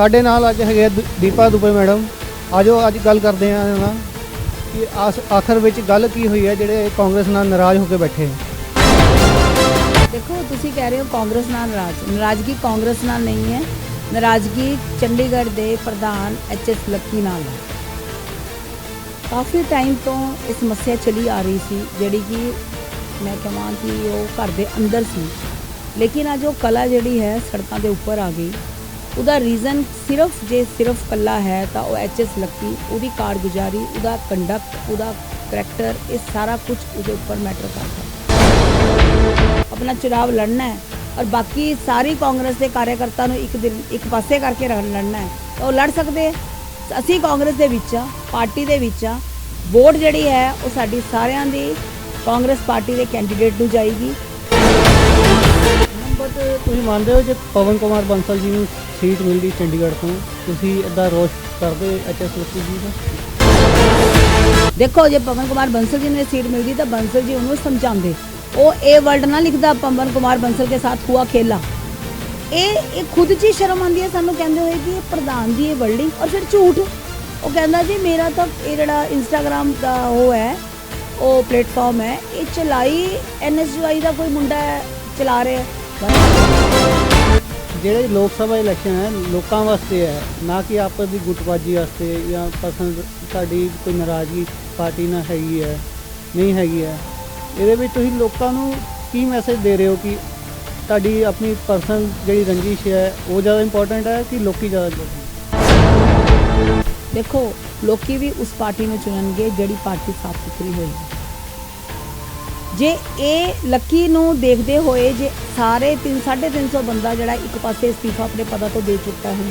ਸਾਡੇ ਨਾਲ ਅੱਜ ਹੈਗੇ ਆ ਦ- ਦੀਪਾ ਦੁਬੇ ਮੈਡਮ। ਆਜੋ, ਅੱਜ ਗੱਲ ਕਰਦੇ ਆ ਨਾ ਕਿ ਆਸ- ਆਖਰ ਵਿੱਚ ਗੱਲ ਕੀ ਹੋਈ ਹੈ ਜਿਹੜੇ ਕਾਂਗਰਸ ਨਾਲ ਨਾਰਾਜ਼ ਹੋ ਕੇ ਬੈਠੇ ਹੈ ਦੇਖੋ, ਤੁਸੀਂ ਕਹਿ ਰਹੇ ਹੋ ਕਾਂਗਰਸ ਨਾਲ ਨਾਰਾਜ਼। ਨਾਰਾਜ਼ਗੀ ਕਾਂਗਰਸ ਨਾਲ ਨਹੀਂ ਹੈ। ਨਾਰਾਜ਼ਗੀ ਚੰਡੀਗੜ੍ਹ ਦੇ ਪ੍ਰਧਾਨ ਐਚ ਐਸ ਲੱਕੀ ਨਾਲ ਹੈ। ਕਾਫੀ ਟਾਈਮ ਤੋਂ ਇਹ ਸਮੱਸਿਆ ਚਲੀ ਆ ਰਹੀ ਸੀ, ਜਿਹੜੀ ਕਿ ਮੈਂ ਕਹਾਂ ਕਿ ਉਹ ਘਰ ਦੇ ਅੰਦਰ ਸੀ। ਲੇਕਿਨ ਅੱਜ ਉਹ ਕਲਾ ਜਿਹੜੀ ਹੈ ਸੜਕਾਂ ਦੇ ਉੱਪਰ ਆ ਗਈ। ਉਹਦਾ ਰੀਜ਼ਨ ਸਿਰਫ ਜੇ ਸਿਰਫ ਕੱਲਾ ਹੈ ਤਾਂ ਉਹ ਐਚ ਐਸ ਲੱਕੀ ਉਹਦੀ ਕਾਰਗੁਜ਼ਾਰੀ, ਉਹਦਾ ਕੰਡਕਟ ਉਹਦਾ ਕਰੈਕਟਰ ਇਹ ਸਾਰਾ ਕੁਝ ਉਹਦੇ ਉੱਪਰ ਮੈਟਰ ਕਰਦਾ ਆਪਣਾ ਚੁਣਾਵ ਲੜਨਾ ਹੈ ਔਰ ਬਾਕੀ ਸਾਰੀ ਕਾਂਗਰਸ ਦੇ ਕਾਰਜਕਰਤਾ ਨੂੰ ਇੱਕ ਦਿਨ, ਇੱਕ ਪਾਸੇ ਕਰਕੇ ਲੜਨਾ ਹੈ। ਤਾਂ ਉਹ ਲੜ ਸਕਦੇ ਹੈ। ਅਸੀਂ ਕਾਂਗਰਸ ਦੇ ਵਿੱਚ ਆ ਪਾਰਟੀ ਦੇ ਵਿੱਚ ਆ ਵੋਟ ਜਿਹੜੀ ਹੈ ਉਹ ਸਾਡੀ ਸਾਰਿਆਂ ਦੀ ਕਾਂਗਰਸ ਪਾਰਟੀ ਦੇ ਕੈਂਡੀਡੇਟ ਨੂੰ ਜਾਏਗੀ। ਬਟ ਤੁਸੀਂ ਮੰਨਦੇ ਹੋ ਜੇ ਪਵਨ ਕੁਮਾਰ ਬੰਸਲ ਜੀ ਨੂੰ ਸੀਟ ਮਿਲਦੀ ਚੰਡੀਗੜ੍ਹ ਤੋਂ। ਤੁਸੀਂ ਇਦਾਂ ਰੋਸ਼ ਕਰਦੇ ਐਚਐਸ ਜੀ ਦਾ ਦੇਖੋ, ਜੇ ਪਵਨ ਕੁਮਾਰ ਬੰਸਲ ਜੀ ਨੇ ਸੀਟ ਮਿਲਦੀ, ਤਾਂ ਬੰਸਲ ਜੀ ਉਹਨੂੰ ਸਮਝਾਉਂਦੇ। ਉਹ ਇਹ ਵਰਡ ਨਾ ਲਿਖਦਾ, ਪਵਨ ਕੁਮਾਰ ਬੰਸਲ ਕੇ ਸਾਥ ਹੁਆ ਖੇਲਾ। ਇਹ ਇਹ ਖੁਦ 'ਚ ਹੀ ਸ਼ਰਮ ਆਉਂਦੀ ਹੈ, ਸਾਨੂੰ ਕਹਿੰਦੇ ਹੋਏ ਕਿ ਇਹ ਪ੍ਰਧਾਨ ਦੀ ਇਹ ਵਰਡਿੰਗ ਔਰ ਫਿਰ ਝੂਠ। ਉਹ ਕਹਿੰਦਾ ਜੀ, ਮੇਰਾ ਤਾਂ ਇਹ ਜਿਹੜਾ ਇੰਸਟਾਗ੍ਰam ਦਾ ਉਹ ਹੈ, ਉਹ ਪਲੇਟਫਾਰਮ ਹੈ, ਇਹ ਚਲਾਈ ਐਨਐਸਯੂਆਈ ਦਾ ਕੋਈ ਮੁੰਡਾ ਚਲਾ ਰਿਹਾ ਹੈ। ਜਿਹੜੇ ਲੋਕ ਸਭਾ ਇਲੈਕਸ਼ਨ ਹੈ, ਲੋਕਾਂ ਵਾਸਤੇ ਹੈ, ਨਾ ਕਿ ਆਪਸ ਦੀ ਗੁੱਟਬਾਜੀ ਵਾਸਤੇ ਜਾਂ ਪਸੰਦ ਤੁਹਾਡੀ ਕੋਈ ਨਾਰਾਜ਼ਗੀ ਪਾਰਟੀ ਨਾਲ ਹੈਗੀ ਹੈ, ਨਹੀਂ ਹੈਗੀ ਹੈ ਇਹਦੇ ਵਿੱਚ ਤੁਸੀਂ ਲੋਕਾਂ ਨੂੰ ਕੀ ਮੈਸੇਜ ਦੇ ਰਹੇ ਹੋ ਕਿ ਤੁਹਾਡੀ ਆਪਣੀ ਪਰਸਨਲ ਜਿਹੜੀ ਰੰਜਿਸ਼ ਹੈ, ਉਹ ਜ਼ਿਆਦਾ ਇੰਪੋਰਟੈਂਟ ਹੈ ਕਿ ਲੋਕੀ ਜ਼ਿਆਦਾ important? ਦੇਖੋ, ਲੋਕੀ ਵੀ ਉਸ ਪਾਰਟੀ ਨੂੰ ਚੁਣਨਗੇ ਜਿਹੜੀ ਪਾਰਟੀ ਸਾਫ਼ ਸੁਥਰੀ ਹੋਏਗੀ ਜੇ ਇਹ ਲੱਕੀ ਨੂੰ ਦੇਖਦੇ ਹੋਏ ਜੇ ਸਾਰੇ 3 350 ਬੰਦਾ ਜਿਹੜਾ ਇੱਕ ਪਾਸੇ ਅਸਤੀਫਾ ਆਪਣੇ ਪਦਾਂ ਤੋਂ ਦੇ ਚੁੱਕਾ ਹੁਣ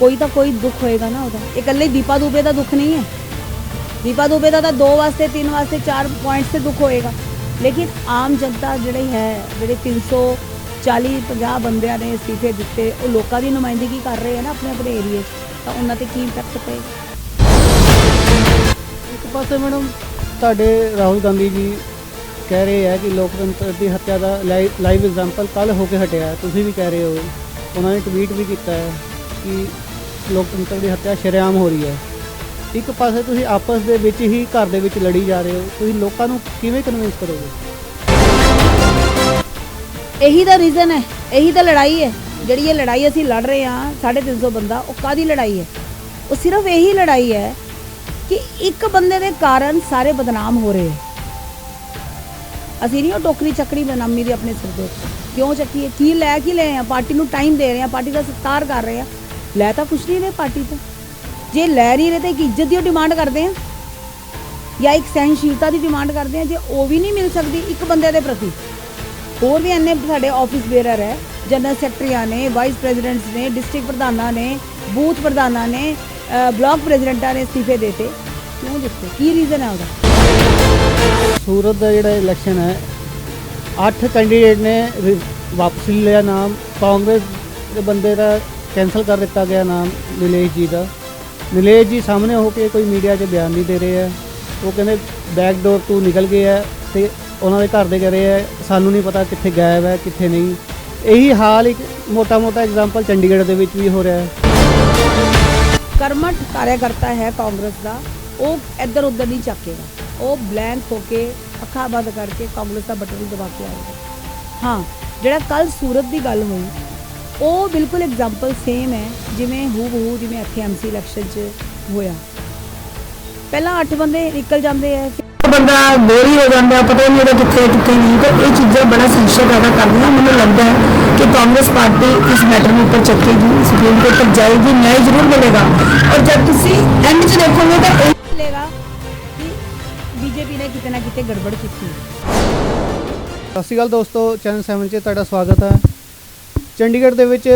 ਕੋਈ ਤਾਂ ਕੋਈ ਦੁੱਖ ਹੋਏਗਾ ਨਾ ਉਹਦਾ। ਇਹ ਇਕੱਲੇ ਦੀਪਾ ਦੂਬੇ ਦਾ ਦੁੱਖ ਨਹੀਂ ਹੈ। ਦੀਪਾ ਦੂਬੇ ਦਾ ਤਾਂ ਦੋ ਵਾਸਤੇ, ਤਿੰਨ ਵਾਸਤੇ, ਚਾਰ ਪੁਆਇੰਟਸ ਤੇ ਦੁੱਖ ਹੋਏਗਾ। ਲੇਕਿਨ ਆਮ ਜਨਤਾ ਜਿਹੜੀ ਹੈ, ਜਿਹੜੇ 340 50 ਬੰਦਿਆਂ ਨੇ ਅਸਤੀਫੇ ਦਿੱਤੇ, ਉਹ ਲੋਕਾਂ ਦੀ ਨੁਮਾਇੰਦਗੀ ਕਰ ਰਹੇ ਹਨ ਆਪਣੇ ਆਪਣੇ ਏਰੀਏ 'ਚ। ਤਾਂ ਉਹਨਾਂ ਤੇ ਕੀ ਇੰਪੈਕਟ ਪਏਗਾ? ਇੱਕ ਪਾਸੇ ਮੈਡਮ ਤੁਹਾਡੇ ਰਾਹੁਲ ਗਾਂਧੀ ਜੀ ਕਹਿ ਰਹੇ ਹੈ ਕਿ ਲੋਕਤੰਤਰ ਦੀ ਹੱਤਿਆ ਦਾ ਲਾਈਵ ਐਗਜ਼ਾਮਪਲ ਕੱਲ ਹੋ ਕੇ ਹਟਿਆ ਹੈ। ਤੁਸੀਂ ਵੀ ਕਹਿ ਰਹੇ ਹੋ। ਉਹਨਾਂ ਨੇ ਟਵੀਟ ਵੀ ਕੀਤਾ ਹੈ ਕਿ ਲੋਕਤੰਤਰ ਦੀ ਹੱਤਿਆ ਸ਼ਰੇਆਮ ਹੋ ਰਹੀ ਹੈ। ਇੱਕ ਪਾਸੇ ਤੁਸੀਂ ਆਪਸ ਦੇ ਵਿੱਚ ਹੀ ਘਰ ਦੇ ਵਿੱਚ ਲੜੀ ਜਾ ਰਹੇ ਹੋ। ਤੁਸੀਂ ਲੋਕਾਂ ਨੂੰ ਕਿਵੇਂ ਕਨਵਿੰਸ ਕਰੋਗੇ? ਇਹੀ ਤਾਂ ਰੀਜ਼ਨ ਹੈ। ਇਹੀ ਤਾਂ ਲੜਾਈ ਹੈ। ਜਿਹੜੀ ਇਹ ਲੜਾਈ ਅਸੀਂ ਲੜ ਰਹੇ ਹਾਂ 350 ਬੰਦਾ, ਉਹ ਕਾਦੀ ਲੜਾਈ ਹੈ? ਉਹ ਸਿਰਫ ਇਹੀ ਲੜਾਈ ਹੈ ਕਿ ਇੱਕ ਬੰਦੇ ਦੇ ਕਾਰਨ ਸਾਰੇ ਬਦਨਾਮ ਹੋ ਰਹੇ। ਅਸੀਂ ਨਹੀਂ ਉਹ ਟੋਕਰੀ ਚੱਕਰੀ ਬਨਾਮੀ ਦੀ ਆਪਣੇ ਸਿਰ ਦੇ ਉੱਤੇ। ਕਿਉਂ ਚੱਕੀਏ? ਕੀ ਲੈ, ਕੇ ਲੈ ਆ? ਪਾਰਟੀ ਨੂੰ ਟਾਈਮ ਦੇ ਰਹੇ ਆ, ਪਾਰਟੀ ਦਾ ਸਤਿਕਾਰ ਕਰ ਰਹੇ ਆ। ਲੈ ਤਾਂ ਕੁਛ ਨਹੀਂ ਰਹੇ ਪਾਰਟੀ ਤੋਂ। ਜੇ ਲੈ ਨਹੀਂ ਰਹੇ ਤਾਂ ਇੱਕ ਇੱਜ਼ਤ ਦੀ ਡਿਮਾਂਡ ਕਰਦੇ ਆ। ਜਾਂ ਇੱਕ ਸਹਿਨਸ਼ੀਲਤਾ ਦੀ ਡਿਮਾਂਡ ਕਰਦੇ ਆ, ਜੇ ਉਹ ਵੀ ਨਹੀਂ ਮਿਲ ਸਕਦੀ ਇੱਕ ਬੰਦੇ ਦੇ ਪ੍ਰਤੀ। ਹੋਰ ਵੀ ਇੰਨੇ ਸਾਡੇ ਆਫਿਸ ਬੇਰਰ ਹੈ ਜਨਰਲ ਸੈਕਟਰੀਆਂ ਨੇ ਵਾਈਸ ਪ੍ਰੈਜ਼ੀਡੈਂਟਸ ਨੇ ਡਿਸਟ੍ਰਿਕਟ ਪ੍ਰਧਾਨਾਂ ਨੇ ਬੂਥ ਪ੍ਰਧਾਨਾਂ ਨੇ ਬਲਾਕ ਪ੍ਰੈਜ਼ੀਡੈਂਟਾਂ ਨੇ ਅਸਤੀਫੇ ਦਿੱਤੇ। ਕਿਉਂ ਦਿੱਤੇ? ਕੀ ਰੀਜ਼ਨ ਹੈ ਉਹਦਾ? ਸੂਰਤ ਦਾ ਜਿਹੜਾ ਇਲੈਕਸ਼ਨ ਹੈ, ਅੱਠ ਕੈਂਡੀਡੇਟ ਨੇ ਰਿ- ਵਾਪਸ ਲਿਆ ਨਾਮ। ਕਾਂਗਰਸ ਦੇ ਬੰਦੇ ਦਾ ਕੈਨਸਲ ਕਰ ਦਿੱਤਾ ਗਿਆ ਨਾਮ ਨਿਲੇਸ਼ ਜੀ ਦਾ। ਨਿਲੇਸ਼ ਜੀ ਸਾਹਮਣੇ ਹੋ ਕੇ ਕੋਈ ਮੀਡੀਆ 'ਚ ਬਿਆਨ ਨਹੀਂ ਦੇ ਰਹੇ ਹੈ ਉਹ ਕਹਿੰਦੇ ਬੈਕ ਡੋਰ ਤੋਂ ਨਿਕਲ ਗਏ ਹੈ ਤੇ ਉਹਨਾਂ ਦੇ ਘਰ ਦੇ ਕਹਿ ਰਹੇ ਹੈ ਸਾਨੂੰ ਨਹੀਂ ਪਤਾ ਕਿੱਥੇ ਗਾਇਬ ਹੈ, ਕਿੱਥੇ ਨਹੀਂ। ਇਹੀ ਹਾਲ ਇੱਕ ਮੋਟਾ-ਮੋਟਾ ਐਗਜ਼ਾਮਪਲ ਚੰਡੀਗੜ੍ਹ ਦੇ ਵਿੱਚ ਵੀ ਹੋ ਰਿਹਾ ਹੈ। ਕਰਮਠ ਕਾਰਿਆਕਰਤਾ ਹੈ ਕਾਂਗਰਸ ਦਾ, ਉਹ ਇੱਧਰ ਉੱਧਰ ਨਹੀਂ ਚੱਕੇਗਾ ਉਹ ਬਲੈਂਕ ਹੋ ਕੇ ਅੱਖਾਂ ਬੰਦ ਕਰਕੇ ਕਾਂਗਰਸ ਦਾ ਬਟਨ ਦਬਾ ਕੇ ਆਏਗਾ। ਹਾਂ, ਜਿਹੜਾ ਕੱਲ ਸੂਰਤ ਦੀ ਗੱਲ ਹੋਈ, ਉਹ ਬਿਲਕੁਲ ਐਗਜ਼ਾਮਪਲ ਸੇਮ ਹੈ, ਜਿਵੇਂ ਹੂ ਬਹੂ ਜਿਵੇਂ ਇੱਥੇ ਐਮਸੀ ਇਲੈਕਸ਼ਨ 'ਚ ਹੋਇਆ। ਪਹਿਲਾਂ 8 ਬੰਦੇ ਨਿਕਲ ਜਾਂਦੇ ਆ ਬੰਦਾ ਬੋਰੀ ਹੋ ਜਾਂਦਾ ਪਤਾ ਨਹੀਂ ਉਹਦਾ ਕਿੱਥੇ ਕਿੱਥੇ ਨਹੀਂ ਤੇ ਇਹ ਚੀਜ਼ਾਂ ਬੜਾ ਸੰਸ਼य ਪੈਦਾ ਕਰਦੀਆਂ। ਮੈਨੂੰ ਲੱਗਦਾ ਹੈ ਕਿ ਕਾਂਗਰਸ ਪਾਰਟੀ ਇਸ ਮੈਟਰ ਨੂੰ ਉੱਪਰ ਚੱਕੇਗੀ ਸੁਪਰੀਮ ਕੋਰਟ ਤੱਕ ਜਾਏਗੀ ਨਿਆਂ ਜ਼ਰੂਰ ਮਿਲੇਗਾ। ਔਰ ਜਦ ਤੁਸੀਂ ਐਂਡ 'ਚ ਦੇਖੋਗੇ ਤਾਂ ਇਹ ਮਿਲੇਗਾ ਕਿ ਬੀਜੇਪੀ ਨੇ ਕਿਤੇ ਨਾ ਕਿਤੇ ਗੜਬੜ ਕੀਤੀ ਸਤਿ ਸ਼੍ਰੀ ਅਕਾਲ ਦੋਸਤੋ ਚੈਨਲ 7 'ਚ ਤੁਹਾਡਾ ਸਵਾਗਤ ਹੈ। ਚੰਡੀਗੜ੍ਹ ਦੇ ਵਿੱਚ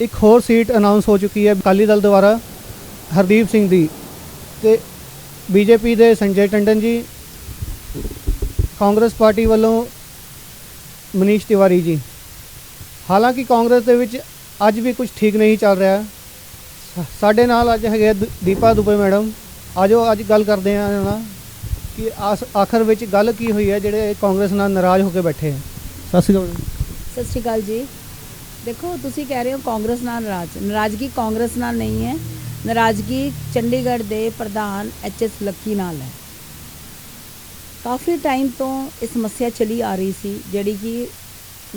ਇੱਕ ਹੋਰ ਸੀਟ ਅਨਾਉਂਸ ਹੋ ਚੁੱਕੀ ਹੈ ਅਕਾਲੀ ਦਲ ਦੁਆਰਾ ਹਰਦੀਪ ਸਿੰਘ ਦੀ। ਤੇ ਬੀਜੇਪੀ ਦੇ ਸੰਜੇ ਟੰਡਨ ਜੀ ਕਾਂਗਰਸ ਪਾਰਟੀ ਵੱਲੋਂ ਮਨੀਸ਼ ਤਿਵਾਰੀ ਜੀ। ਹਾਲਾਂਕਿ ਕਾਂਗਰਸ ਦੇ ਵਿੱਚ ਅੱਜ ਵੀ ਕੁਝ ਠੀਕ ਨਹੀਂ ਚੱਲ ਰਿਹਾ। ਸਾਡੇ ਨਾਲ ਅੱਜ ਹੈਗੇ ਆ ਦ- ਦੀਪਾ ਦੁਬੇ ਮੈਡਮ। ਆਜੋ, ਅੱਜ ਗੱਲ ਕਰਦੇ ਆ ਨਾ ਕਿ ਆਸ- ਆਖਰ ਵਿੱਚ ਗੱਲ ਕੀ ਹੋਈ ਹੈ ਜਿਹੜੇ ਕਾਂਗਰਸ ਨਾਲ ਨਾਰਾਜ਼ ਹੋ ਕੇ ਬੈਠੇ ਹੈ ਸਤਿ ਸ਼੍ਰੀ ਅਕਾਲ ਸਤਿ ਸ਼੍ਰੀ ਅਕਾਲ ਜੀ। ਦੇਖੋ, ਤੁਸੀਂ ਕਹਿ ਰਹੇ ਹੋ ਕਾਂਗਰਸ ਨਾਲ ਨਾਰਾਜ਼। ਨਾਰਾਜ਼ਗੀ ਕਾਂਗਰਸ ਨਾਲ ਨਹੀਂ ਹੈ। ਨਾਰਾਜ਼ਗੀ ਚੰਡੀਗੜ੍ਹ ਦੇ ਪ੍ਰਧਾਨ ਐਚ ਐਸ ਲੱਕੀ ਨਾਲ ਹੈ। ਕਾਫੀ ਟਾਈਮ ਤੋਂ ਇਹ ਸਮੱਸਿਆ ਚਲੀ ਆ ਰਹੀ ਸੀ, ਜਿਹੜੀ ਕਿ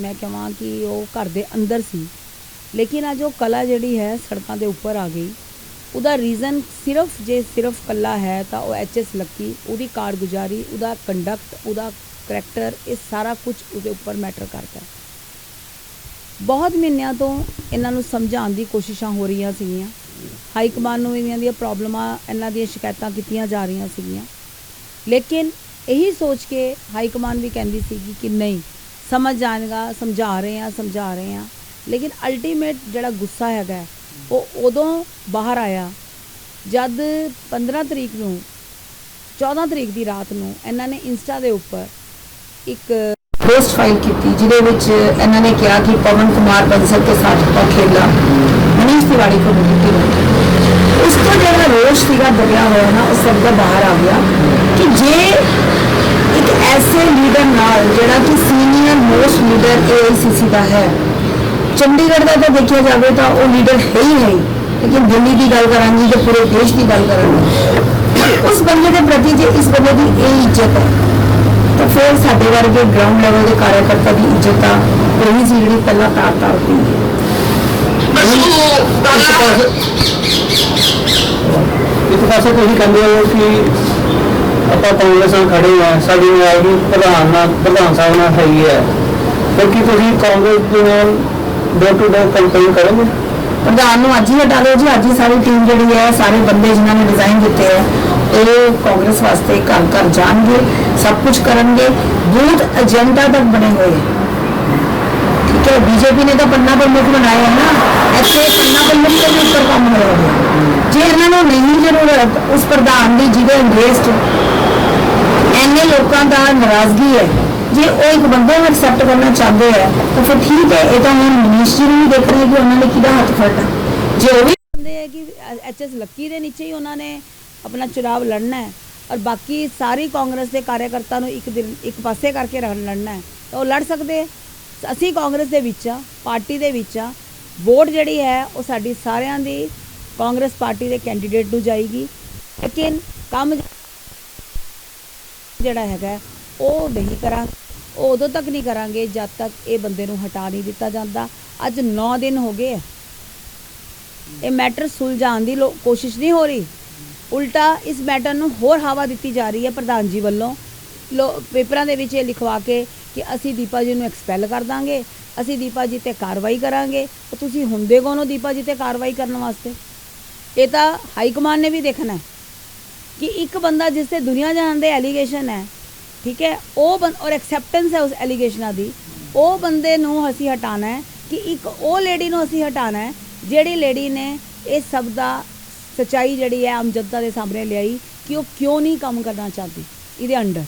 ਮੈਂ ਕਹਾਂ ਕਿ ਉਹ ਘਰ ਦੇ ਅੰਦਰ ਸੀ। ਲੇਕਿਨ ਅੱਜ ਉਹ ਕਲਾ ਜਿਹੜੀ ਹੈ ਸੜਕਾਂ ਦੇ ਉੱਪਰ ਆ ਗਈ। ਉਹਦਾ ਰੀਜ਼ਨ ਸਿਰਫ ਜੇ ਸਿਰਫ ਕੱਲਾ ਹੈ ਤਾਂ ਉਹ ਐਚ ਐਸ ਲੱਕੀ ਉਹਦੀ ਕਾਰਗੁਜ਼ਾਰੀ, ਉਹਦਾ ਕੰਡਕਟ ਉਹਦਾ ਕਰੈਕਟਰ ਇਹ ਸਾਰਾ ਕੁਝ ਉਹਦੇ ਉੱਪਰ ਮੈਟਰ ਕਰਦਾ। ਹੈ ਬਹੁਤ ਮਹੀਨਿਆਂ ਤੋਂ ਇਹਨਾਂ ਨੂੰ ਸਮਝਾਉਣ ਦੀ ਕੋਸ਼ਿਸ਼ਾਂ ਹੋ ਰਹੀਆਂ ਸੀਗੀਆਂ। ਹਾਈ ਕਮਾਂਡ ਨੂੰ ਇਹਨਾਂ ਦੀਆਂ ਪ੍ਰੋਬਲਮਾਂ ਇਹਨਾਂ ਦੀਆਂ ਸ਼ਿਕਾਇਤਾਂ ਕੀਤੀਆਂ ਜਾ ਰਹੀਆਂ ਸੀਗੀਆਂ। ਲੇਕਿਨ ਇਹੀ ਸੋਚ ਕੇ ਹਾਈ ਕਮਾਂਡ ਵੀ ਕਹਿੰਦੀ ਸੀ ਕਿ ਨਹੀਂ, ਸਮਝ ਜਾਣਗਾ, ਸਮਝਾ ਰਹੇ ਆ ਸਮਝਾ ਰਹੇ ਆ ਲੇਕਿਨ ਅਲਟੀਮੇਟ ਜਿਹੜਾ ਗੁੱਸਾ ਹੈਗਾ ਉਹ ਉਦੋਂ ਬਾਹਰ ਆਇਆ ਜਦ 15 ਤਰੀਕ ਨੂੰ 14 ਤਰੀਕ ਦੀ ਰਾਤ ਨੂੰ ਇਹਨਾਂ ਨੇ ਇੰਸਟਾ ਦੇ ਉੱਪਰ ਇੱਕ ਪੋਸਟ ਫਾਈਲ ਕੀਤੀ, ਜਿਹਦੇ ਵਿੱਚ ਇਹਨਾਂ ਨੇ ਕਿਹਾ ਕਿ ਪਵਨ ਕੁਮਾਰ ਬੰਸਲ ਕੇ ਸਾਥ ਦਾ ਖੇਲਾ ਮਨੀਸ਼ ਤਿਵਾੜੀ ਕੋ ਮਿਲੀ ਉਸ ਤੋਂ ਜਿਹੜਾ ਰੋਸ਼ ਸੀਗਾ ਦਰਿਆ ਹੋਇਆ ਨਾ, ਉਹ ਸਭ ਦਾ ਬਾਹਰ ਆ ਗਿਆ। ਕਿ ਜੇ ਇੱਕ ਐਸੇ ਲੀਡਰ ਨਾਲ ਜਿਹੜਾ ਕਿ ਸੀਨੀਅਰ ਮੋਸਟ ਲੀਡਰ ਏਆਈਸੀਸੀ ਦਾ ਹੈ ਚੰਡੀਗੜ੍ਹ ਦਾ ਤਾਂ ਦੇਖਿਆ ਜਾਵੇ ਤਾਂ ਉਹ ਲੀਡਰ ਹੈ ਹੀ ਹੈ। ਲੇਕਿਨ ਦਿੱਲੀ ਦੀ ਗੱਲ ਕਰਾਂਗੀ ਜਾਂ ਪੂਰੇ ਦੇਸ਼ ਦੀ ਗੱਲ ਕਰਾਂਗੀ ਉਸ ਬੰਦੇ ਦੇ ਪ੍ਰਤੀ ਜੇ ਇਸ ਬੰਦੇ ਦੀ ਇਹ ਇੱਜ਼ਤ ਹੈ ਤਾਂ ਫਿਰ ਸਾਡੇ ਵਰਗੇ ਗਰਾਊਂਡ ਲੈਵਲ ਦੇ ਕਾਰਜਕਰਤਾ ਦੀ ਇੱਜ਼ਤ ਆ ਉਹੀ ਸੀ ਜਿਹੜੀ ਪਹਿਲਾਂ ਤਾਰ ਤਾਰ ਹੋਈ ਇੱਕ ਪਾਸੇ ਤੁਸੀਂ ਕਹਿੰਦੇ ਹੋ ਕਿ ਆਪਾਂ ਕਾਂਗਰਸ ਨਾਲ ਖੜੇ ਆ ਸਾਡੀ ਨਾਰਾਜ਼ਗੀ ਪ੍ਰਧਾਨ ਨਾਲ, ਪ੍ਰਧਾਨ ਸਾਹਿਬ ਨਾਲ ਹੈਗੀ ਹੈ। ਕਿਉਂਕਿ ਤੁਸੀਂ ਕਾਂਗਰਸ ਦੇ ਨਾਲ ਡੋਰ ਟੂ ਡੋਰ ਕੰਪੇਨ ਕਰੋਗੇ? ਪ੍ਰਧਾਨ ਨੂੰ ਅੱਜ ਹੀ ਹਟਾ ਦਿਓ ਜੀ, ਅੱਜ ਹੀ ਸਾਰੀ ਟੀਮ ਜਿਹੜੀ ਹੈ, ਸਾਰੇ ਬੰਦੇ ਜਿਨ੍ਹਾਂ ਨੇ ਡਿਜ਼ਾਈਨ ਦਿੱਤੇ ਹੈ ਇਹ ਕਾਂਗਰਸ ਵਾਸਤੇ ਘਰ ਘਰ ਜਾਣਗੇ, ਸਭ ਕੁਝ ਕਰਨਗੇ ਬੂਥ ਏਜੰਡਾ ਤੱਕ ਬਣੇ ਹੋਏ ਠੀਕ ਹੈ, ਬੀਜੇਪੀ ਨੇ ਤਾਂ ਪੰਨਾ ਪ੍ਰਮੁੱਖ ਬਣਾਇਆ ਹੈ ਨਾ, ਇੱਥੇ ਪੰਨਾ ਪ੍ਰਮੁੱਖ ਤੋਂ ਵੀ ਉੱਪਰ ਕੰਮ ਹੋਇਆ ਹੋਇਆ ਜੇ ਇਹਨਾਂ ਨੂੰ ਨਹੀਂ ਜ਼ਰੂਰਤ ਉਸ ਪ੍ਰਧਾਨ ਦੀ ਜਿਹਦੇ ਅੰਗੇਸਟ ਐਨੇ ਲੋਕਾਂ ਦਾ ਨਾਰਾਜ਼ਗੀ ਹੈ, ਜੇ ਉਹ ਇੱਕ ਬੰਦੇ ਨੂੰ ਐਕਸੈਪਟ ਕਰਨਾ ਚਾਹੁੰਦੇ ਹੈ ਤਾਂ ਫਿਰ ਠੀਕ ਹੈ, ਇਹ ਤਾਂ ਹੁਣ ਮਨੀਸ਼ ਜੀ ਨੂੰ ਵੀ ਕਿ ਉਹਨਾਂ ਨੇ ਕਿਹਦਾ ਹੱਥ ਫੜਨਾ। ਜੇ ਉਹ ਵੀ ਕਹਿੰਦੇ ਹੈ ਕਿ ਐਚਐਸ ਲੱਕੀ ਦੇ ਨੀਚੇ ਹੀ ਉਹਨਾਂ ਨੇ ਆਪਣਾ ਚੁਣਾਵ ਲੜਨਾ ਹੈ ਔਰ ਬਾਕੀ ਸਾਰੀ ਕਾਂਗਰਸ ਦੇ ਕਾਰਜਕਰਤਾ ਨੂੰ ਇੱਕ ਦਿਨ, ਇੱਕ ਪਾਸੇ ਕਰਕੇ ਰਹਿ- ਲੜਨਾ ਹੈ, ਤਾਂ ਉਹ ਲੜ ਸਕਦੇ ਅਸੀਂ ਕਾਂਗਰਸ ਦੇ ਵਿੱਚ ਆ ਪਾਰਟੀ ਦੇ ਵਿੱਚ ਆ ਵੋਟ ਜਿਹੜੀ ਹੈ, ਉਹ ਸਾਡੀ ਸਾਰਿਆਂ ਦੀ ਕਾਂਗਰਸ ਪਾਰਟੀ ਦੇ ਕੈਂਡੀਡੇਟ ਨੂੰ ਜਾਏਗੀ। ਲੇਕਿਨ ਕੰਮ ਜਿਹੜਾ ਹੈਗਾ, ਉਹ ਨਹੀਂ ਕਰਾਂ ਉਹ ਉਦੋਂ ਤੱਕ ਨਹੀਂ ਕਰਾਂਗੇ ਜਦ ਤੱਕ ਇਹ ਬੰਦੇ ਨੂੰ ਹਟਾ ਨਹੀਂ ਦਿੱਤਾ ਜਾਂਦਾ। ਅੱਜ 9 ਦਿਨ ਹੋ ਗਏ ਆ। ਇਹ ਮੈਟਰ ਸੁਲਝਾਉਣ ਦੀ ਲੋ- ਕੋਸ਼ਿਸ਼ ਨਹੀਂ ਹੋ ਰਹੀ। ਉਲਟਾ ਇਸ ਮੈਟਰ ਨੂੰ ਹੋਰ ਹਵਾ ਦਿੱਤੀ ਜਾ ਰਹੀ ਹੈ ਪ੍ਰਧਾਨ ਜੀ ਵੱਲੋਂ। ਲੋ, ਪੇਪਰਾਂ ਦੇ ਵਿੱਚ ਇਹ ਲਿਖਵਾ ਕੇ ਕਿ ਅਸੀਂ ਦੀਪਾ ਜੀ ਨੂੰ ਐਕਸਪੈਲ ਕਰ ਦਾਂਗੇ। ਅਸੀਂ ਦੀਪਾ ਜੀ ਤੇ ਕਾਰਵਾਈ ਕਰਾਂਗੇ। ਤੁਸੀਂ ਹੁੰਦੇ ਕੌਣ ਹੋ ਦੀਪਾ ਜੀ ਤੇ ਕਾਰਵਾਈ ਕਰਨ ਵਾਸਤੇ? ਇਹ ਤਾਂ ਹਾਈ ਕਮਾਂਡ ਨੇ ਵੀ ਦੇਖਣਾ ਹੈ ਕਿ ਇੱਕ ਬੰਦਾ ਜਿਸ ਤੇ ਦੁਨੀਆ ਜਾਣ ਦੇ ਐਲੀਗੇਸ਼ਨ ਹੈ, ਠੀਕ ਹੈ, ਉਹ ਬੰ- ਔਰ ਐਕਸੈਪਟੈਂਸ ਹੈ ਉਸ ਐਲੀਗੇਸ਼ਨਾਂ ਦੀ, ਉਹ ਬੰਦੇ ਨੂੰ ਅਸੀਂ ਹਟਾਣਾ ਹੈ ਕਿ ਇੱਕ ਉਹ ਲੇਡੀ ਨੂੰ ਅਸੀਂ ਹਟਾਣਾ ਹੈ ਜਿਹੜੀ ਲੇਡੀ ਨੇ ਇਹ ਸਭ ਦਾ ਸਚਾਈ ਜਿਹੜੀ ਹੈ ਆਮ ਜਨਤਾ ਦੇ ਸਾਹਮਣੇ ਲਿਆਈ ਕਿ ਉਹ ਕਿਉਂ ਨਹੀਂ ਕੰਮ ਕਰਨਾ ਚਾਹਦੀ, ਇਹਦੇ ਅੰਡਰ